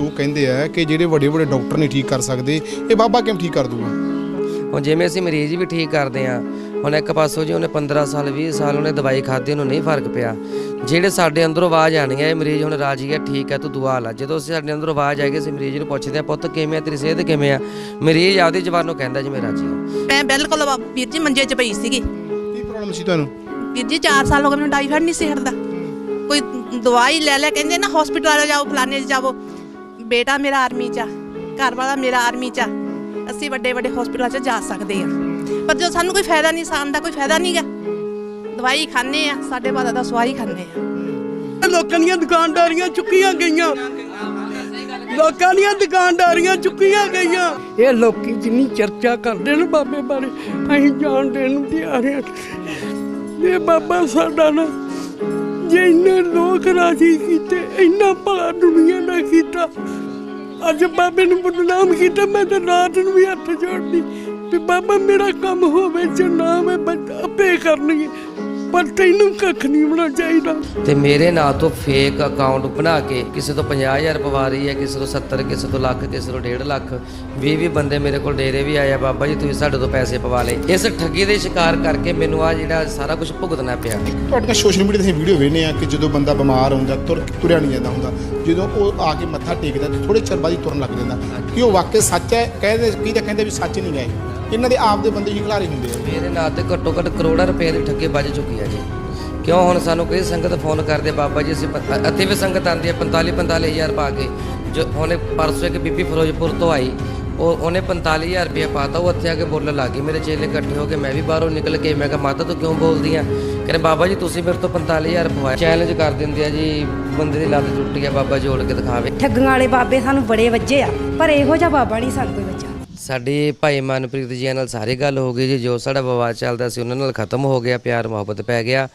ਲੋਕ ਕਹਿੰਦੇ ਆ ਕਿ ਜਿਹੜੇ ਵੱਡੇ ਵੱਡੇ ਡਾਕਟਰ ਨਹੀਂ ਠੀਕ ਕਰ ਸਕਦੇ ਇਹ ਬਾਬਾ ਕਿਵੇਂ ਠੀਕ ਕਰ ਦੂਗਾ? ਹੁਣ ਜਿਵੇਂ ਅਸੀਂ ਮਰੀਜ਼ ਵੀ ਠੀਕ ਕਰਦੇ ਆ ਹੁਣ ਇੱਕ ਪਾਸੋਂ ਜੀ ਉਹਨੇ 15 ਸਾਲ 20 ਸਾਲ ਉਹਨੇ ਦਵਾਈ ਖਾਧੀ ਉਹਨੂੰ ਨਹੀਂ ਫ਼ਰਕ ਪਿਆ। ਜਿਹੜੇ ਸਾਡੇ ਅੰਦਰੋਂ ਆਵਾਜ਼ ਆਣੀ ਹੈ ਇਹ ਮਰੀਜ਼ ਹੁਣ ਰਾਜੀ ਹੈ ਠੀਕ ਹੈ ਤੂੰ ਦੁਆ ਲਾ। ਜਦੋਂ ਅਸੀਂ ਸਾਡੇ ਅੰਦਰੋਂ ਆਵਾਜ਼ ਆਏਗੀ ਅਸੀਂ ਮਰੀਜ਼ ਨੂੰ ਪੁੱਛਦੇ ਆ ਪੁੱਤ ਕਿਵੇਂ ਆ ਤੇਰੀ ਸਿਹਤ ਕਿਵੇਂ ਆ? ਮਰੀਜ਼ ਆਪਦੀ ਜ਼ਬਾਨੋਂ ਕਹਿੰਦਾ ਜੀ ਮੈਂ ਰਾਜੀ ਹਾਂ। ਮੈਂ ਬਿਲਕੁਲ ਵੀਰ ਜੀ ਮੰਜੇ 'ਚ ਪਈ ਸੀਗੀ। ਕੀ ਪ੍ਰੋਬਲਮ ਸੀ ਤੁਹਾਨੂੰ? ਵੀਰ ਜੀ 4 ਸਾਲ ਹੋ ਗਏ ਮੈਨੂੰ ਟਾਈਫਾਇਡ ਨਹੀਂ ਸੀ ਹਟਦਾ ਕੋਈ ਦਵਾਈ ਲੈ ਲੈ ਕਹਿੰਦੇ ਨਾ ਹਸਪੀਟਲ ਜਾਓ ਫਲਾਣੇ 'ਚ ਜਾਓ ਬੇਟਾ ਮੇਰਾ ਆਰਮੀ 'ਚ ਆ, ਘਰ ਵਾਲਾ ਮੇਰਾ ਆਰਮੀ 'ਚ ਆ, ਅਸੀਂ ਵੱਡੇ ਵੱਡੇ ਹਸਪੀਟਲਾਂ 'ਚ ਜਾ ਸਕਦੇ ਆ ਪਰ ਜੋ ਸਾਨੂੰ ਕੋਈ ਫਾਇਦਾ ਨਹੀਂ ਸਾਨ ਦਾ ਕੋਈ ਫਾਇਦਾ ਨਹੀਂਗਾ ਦਵਾਈ ਖਾਣੇ ਆ ਸਾਡੇ ਬਾਦਾ ਦਾ ਸਵਾਈ ਖਾਣੇ ਆ ਲੋਕਾਂ ਦੀਆਂ ਦੁਕਾਨਦਾਰੀਆਂ ਚੁੱਕੀਆਂ ਗਈਆਂ। ਲੋਕਾਂ ਦੀਆਂ ਦੁਕਾਨਦਾਰੀਆਂ ਚੁੱਕੀਆਂ ਗਈਆਂ। ਇਹ ਲੋਕੀ ਜਿੰਨੀ ਚਰਚਾ ਕਰਦੇ ਨੇ ਬਾਬੇ ਬਾਰੇ, ਅਸੀਂ ਜਾਣਦੇ ਨੂੰ ਤਿਆਰ ਹਾਂ। ਇਹ ਬਾਬਾ ਸਾਡਾ ਨਾ, ਜੇ ਇੰਨੇ ਲੋਕ ਰਾਜੀ ਕੀਤੇ ਇੰਨਾ ਭਲਾ ਦੁਨੀਆ ਦਾ ਕੀਤਾ। ਅੱਜ ਬਾਬੇ ਨੂੰ ਬਦਨਾਮ ਕੀਤਾ, ਮੈਂ ਤਾਂ ਰਾਤ ਨੂੰ ਵੀ ਹੱਥ ਜੋੜਦੀ। ਵੀ ਬਾਬਾ, ਮੇਰਾ ਕੰਮ ਹੋਵੇ, ਜੇ ਨਾ ਮੈਂ ਬੱਚਾ ਆਪੇ ਕਰਨਗੇ। ਪਰ ਤੈਨੂੰ ਕੱਖ ਨਹੀਂ ਹੋਣਾ ਚਾਹੀਦਾ। ਤੇ ਮੇਰੇ ਨਾਂ ਤੋਂ ਫੇਕ ਅਕਾਊਂਟ ਬਣਾ ਕੇ ਕਿਸੇ ਤੋਂ 50000 ਪਵਾ ਰਹੀ ਹੈ ਕਿਸੇ ਤੋਂ 70 ਕਿਸੇ ਤੋਂ ਲੱਖ ਕਿਸੇ ਤੋਂ 1.5 ਲੱਖ 20 20 ਬੰਦੇ ਮੇਰੇ ਕੋਲ ਡੇਰੇ ਵੀ ਆਇਆ ਬਾਬਾ ਜੀ ਤੁਸੀਂ ਸਾਡੇ ਤੋਂ ਪੈਸੇ ਪਵਾ ਲਏ। ਇਸ ਠੱਗੀ ਦੇ ਸ਼ਿਕਾਰ ਕਰਕੇ ਮੈਨੂੰ ਆ ਜਿਹੜਾ ਸਾਰਾ ਕੁਝ ਭੁਗਤਣਾ ਪਿਆ। ਤੁਹਾਡੀਆਂ ਸੋਸ਼ਲ ਮੀਡੀਆ ਤੇ ਅਸੀਂ ਵੀਡੀਓ ਵੇਖਨੇ ਆ ਕਿ ਜਦੋਂ ਬੰਦਾ ਬਿਮਾਰ ਹੁੰਦਾ ਤੁਰ ਤੁਰਿਆ ਨਹੀਂ ਜਾਂਦਾ ਹੁੰਦਾ ਜਦੋਂ ਉਹ ਆ ਕੇ ਮੱਥਾ ਟੇਕਦਾ ਤੇ ਥੋੜੇ ਚਿਰ ਬਾਅਦ ਹੀ ਤੁਰਨ ਲੱਗ ਜਾਂਦਾ। ਕਿ ਉਹ ਵਾਕਿਆ ਸੱਚ ਹੈ ਕਹਿੰਦੇ ਕੀ ਤਾਂ ਕਹਿੰਦੇ ਵੀ ਸੱਚ ਨਹੀਂ ਗਏ ਇਹਨਾਂ ਦੇ ਆਪ ਦੇ ਬੰਦੇ ਹੀ ਖਿਲਾਰੇ ਹੁੰਦੇ ਆ। ਮੇਰੇ ਨਾਂ ਤੇ ਘੱਟੋ ਘੱਟ ਕਰੋੜਾਂ ਰੁਪਏ ਦੀ ਠੱਗੀ ਵੱਜ ਚੁੱਕੀ ਹੈ ਜੀ। ਕਿਉਂ ਹੁਣ ਸਾਨੂੰ ਕਈ ਸੰਗਤ ਫੋਨ ਕਰਦੇ ਬਾਬਾ ਜੀ ਅਸੀਂ ਪ- ਇੱਥੇ ਵੀ ਸੰਗਤ ਆਂਦੀ ਹੈ 45 45000 ਪਾ ਕੇ। ਜੋ ਉਹਨੇ ਪਰਸੋਂ ਇੱਕ ਬੀਬੀ ਫਿਰੋਜ਼ਪੁਰ ਤੋਂ ਆਈ ਉਹ ਉਹਨੇ 45000 ਰੁਪਏ ਪਾਤਾ ਉਹ ਇੱਥੇ ਆ ਕੇ ਬੋਲਣ ਲੱਗ ਗਈ ਮੇਰੇ ਚੇਲੇ ਇਕੱਠੇ ਹੋ ਕੇ ਮੈਂ ਵੀ ਬਾਹਰੋਂ ਨਿਕਲ ਕੇ ਮੈਂ ਕਿਹਾ ਮਾਤਾ ਤੂੰ ਕਿਉਂ ਬੋਲਦੀ ਆ? ਕਹਿੰਦੇ ਬਾਬਾ ਜੀ ਤੁਸੀਂ ਮੇਰੇ ਤੋਂ 45000 ਪਵਾਇਆ ਚੈਲੰਜ ਕਰ ਦਿੰਦੇ ਆ ਜੀ ਬੰਦੇ ਦੀ ਲੱਤ ਟੁੱਟੀ ਆ ਬਾਬਾ ਜੋੜ ਕੇ ਦਿਖਾਵੇ। ਠੱਗੀਆਂ ਵਾਲੇ ਬਾਬੇ ਸਾਨੂੰ ਬੜੇ ਵੱਜੇ ਆ ਪਰ ਇਹੋ ਜਿਹਾ ਬਾਬਾ ਨਹੀਂ ਸਾਨੂੰ ਸਾਡੀ ਭਾਈ ਮਨਪ੍ਰੀਤ ਜੀ ਨਾਲ ਸਾਰੀ ਗੱਲ ਹੋ ਗਈ ਜੀ, ਜੋ ਸਾਡਾ ਵਿਵਾਦ ਚੱਲਦਾ ਸੀ, ਉਹਨਾਂ ਨਾਲ ਖਤਮ ਹੋ ਗਿਆ, ਪਿਆਰ ਮੁਹੱਬਤ ਪੈ ਗਿਆ।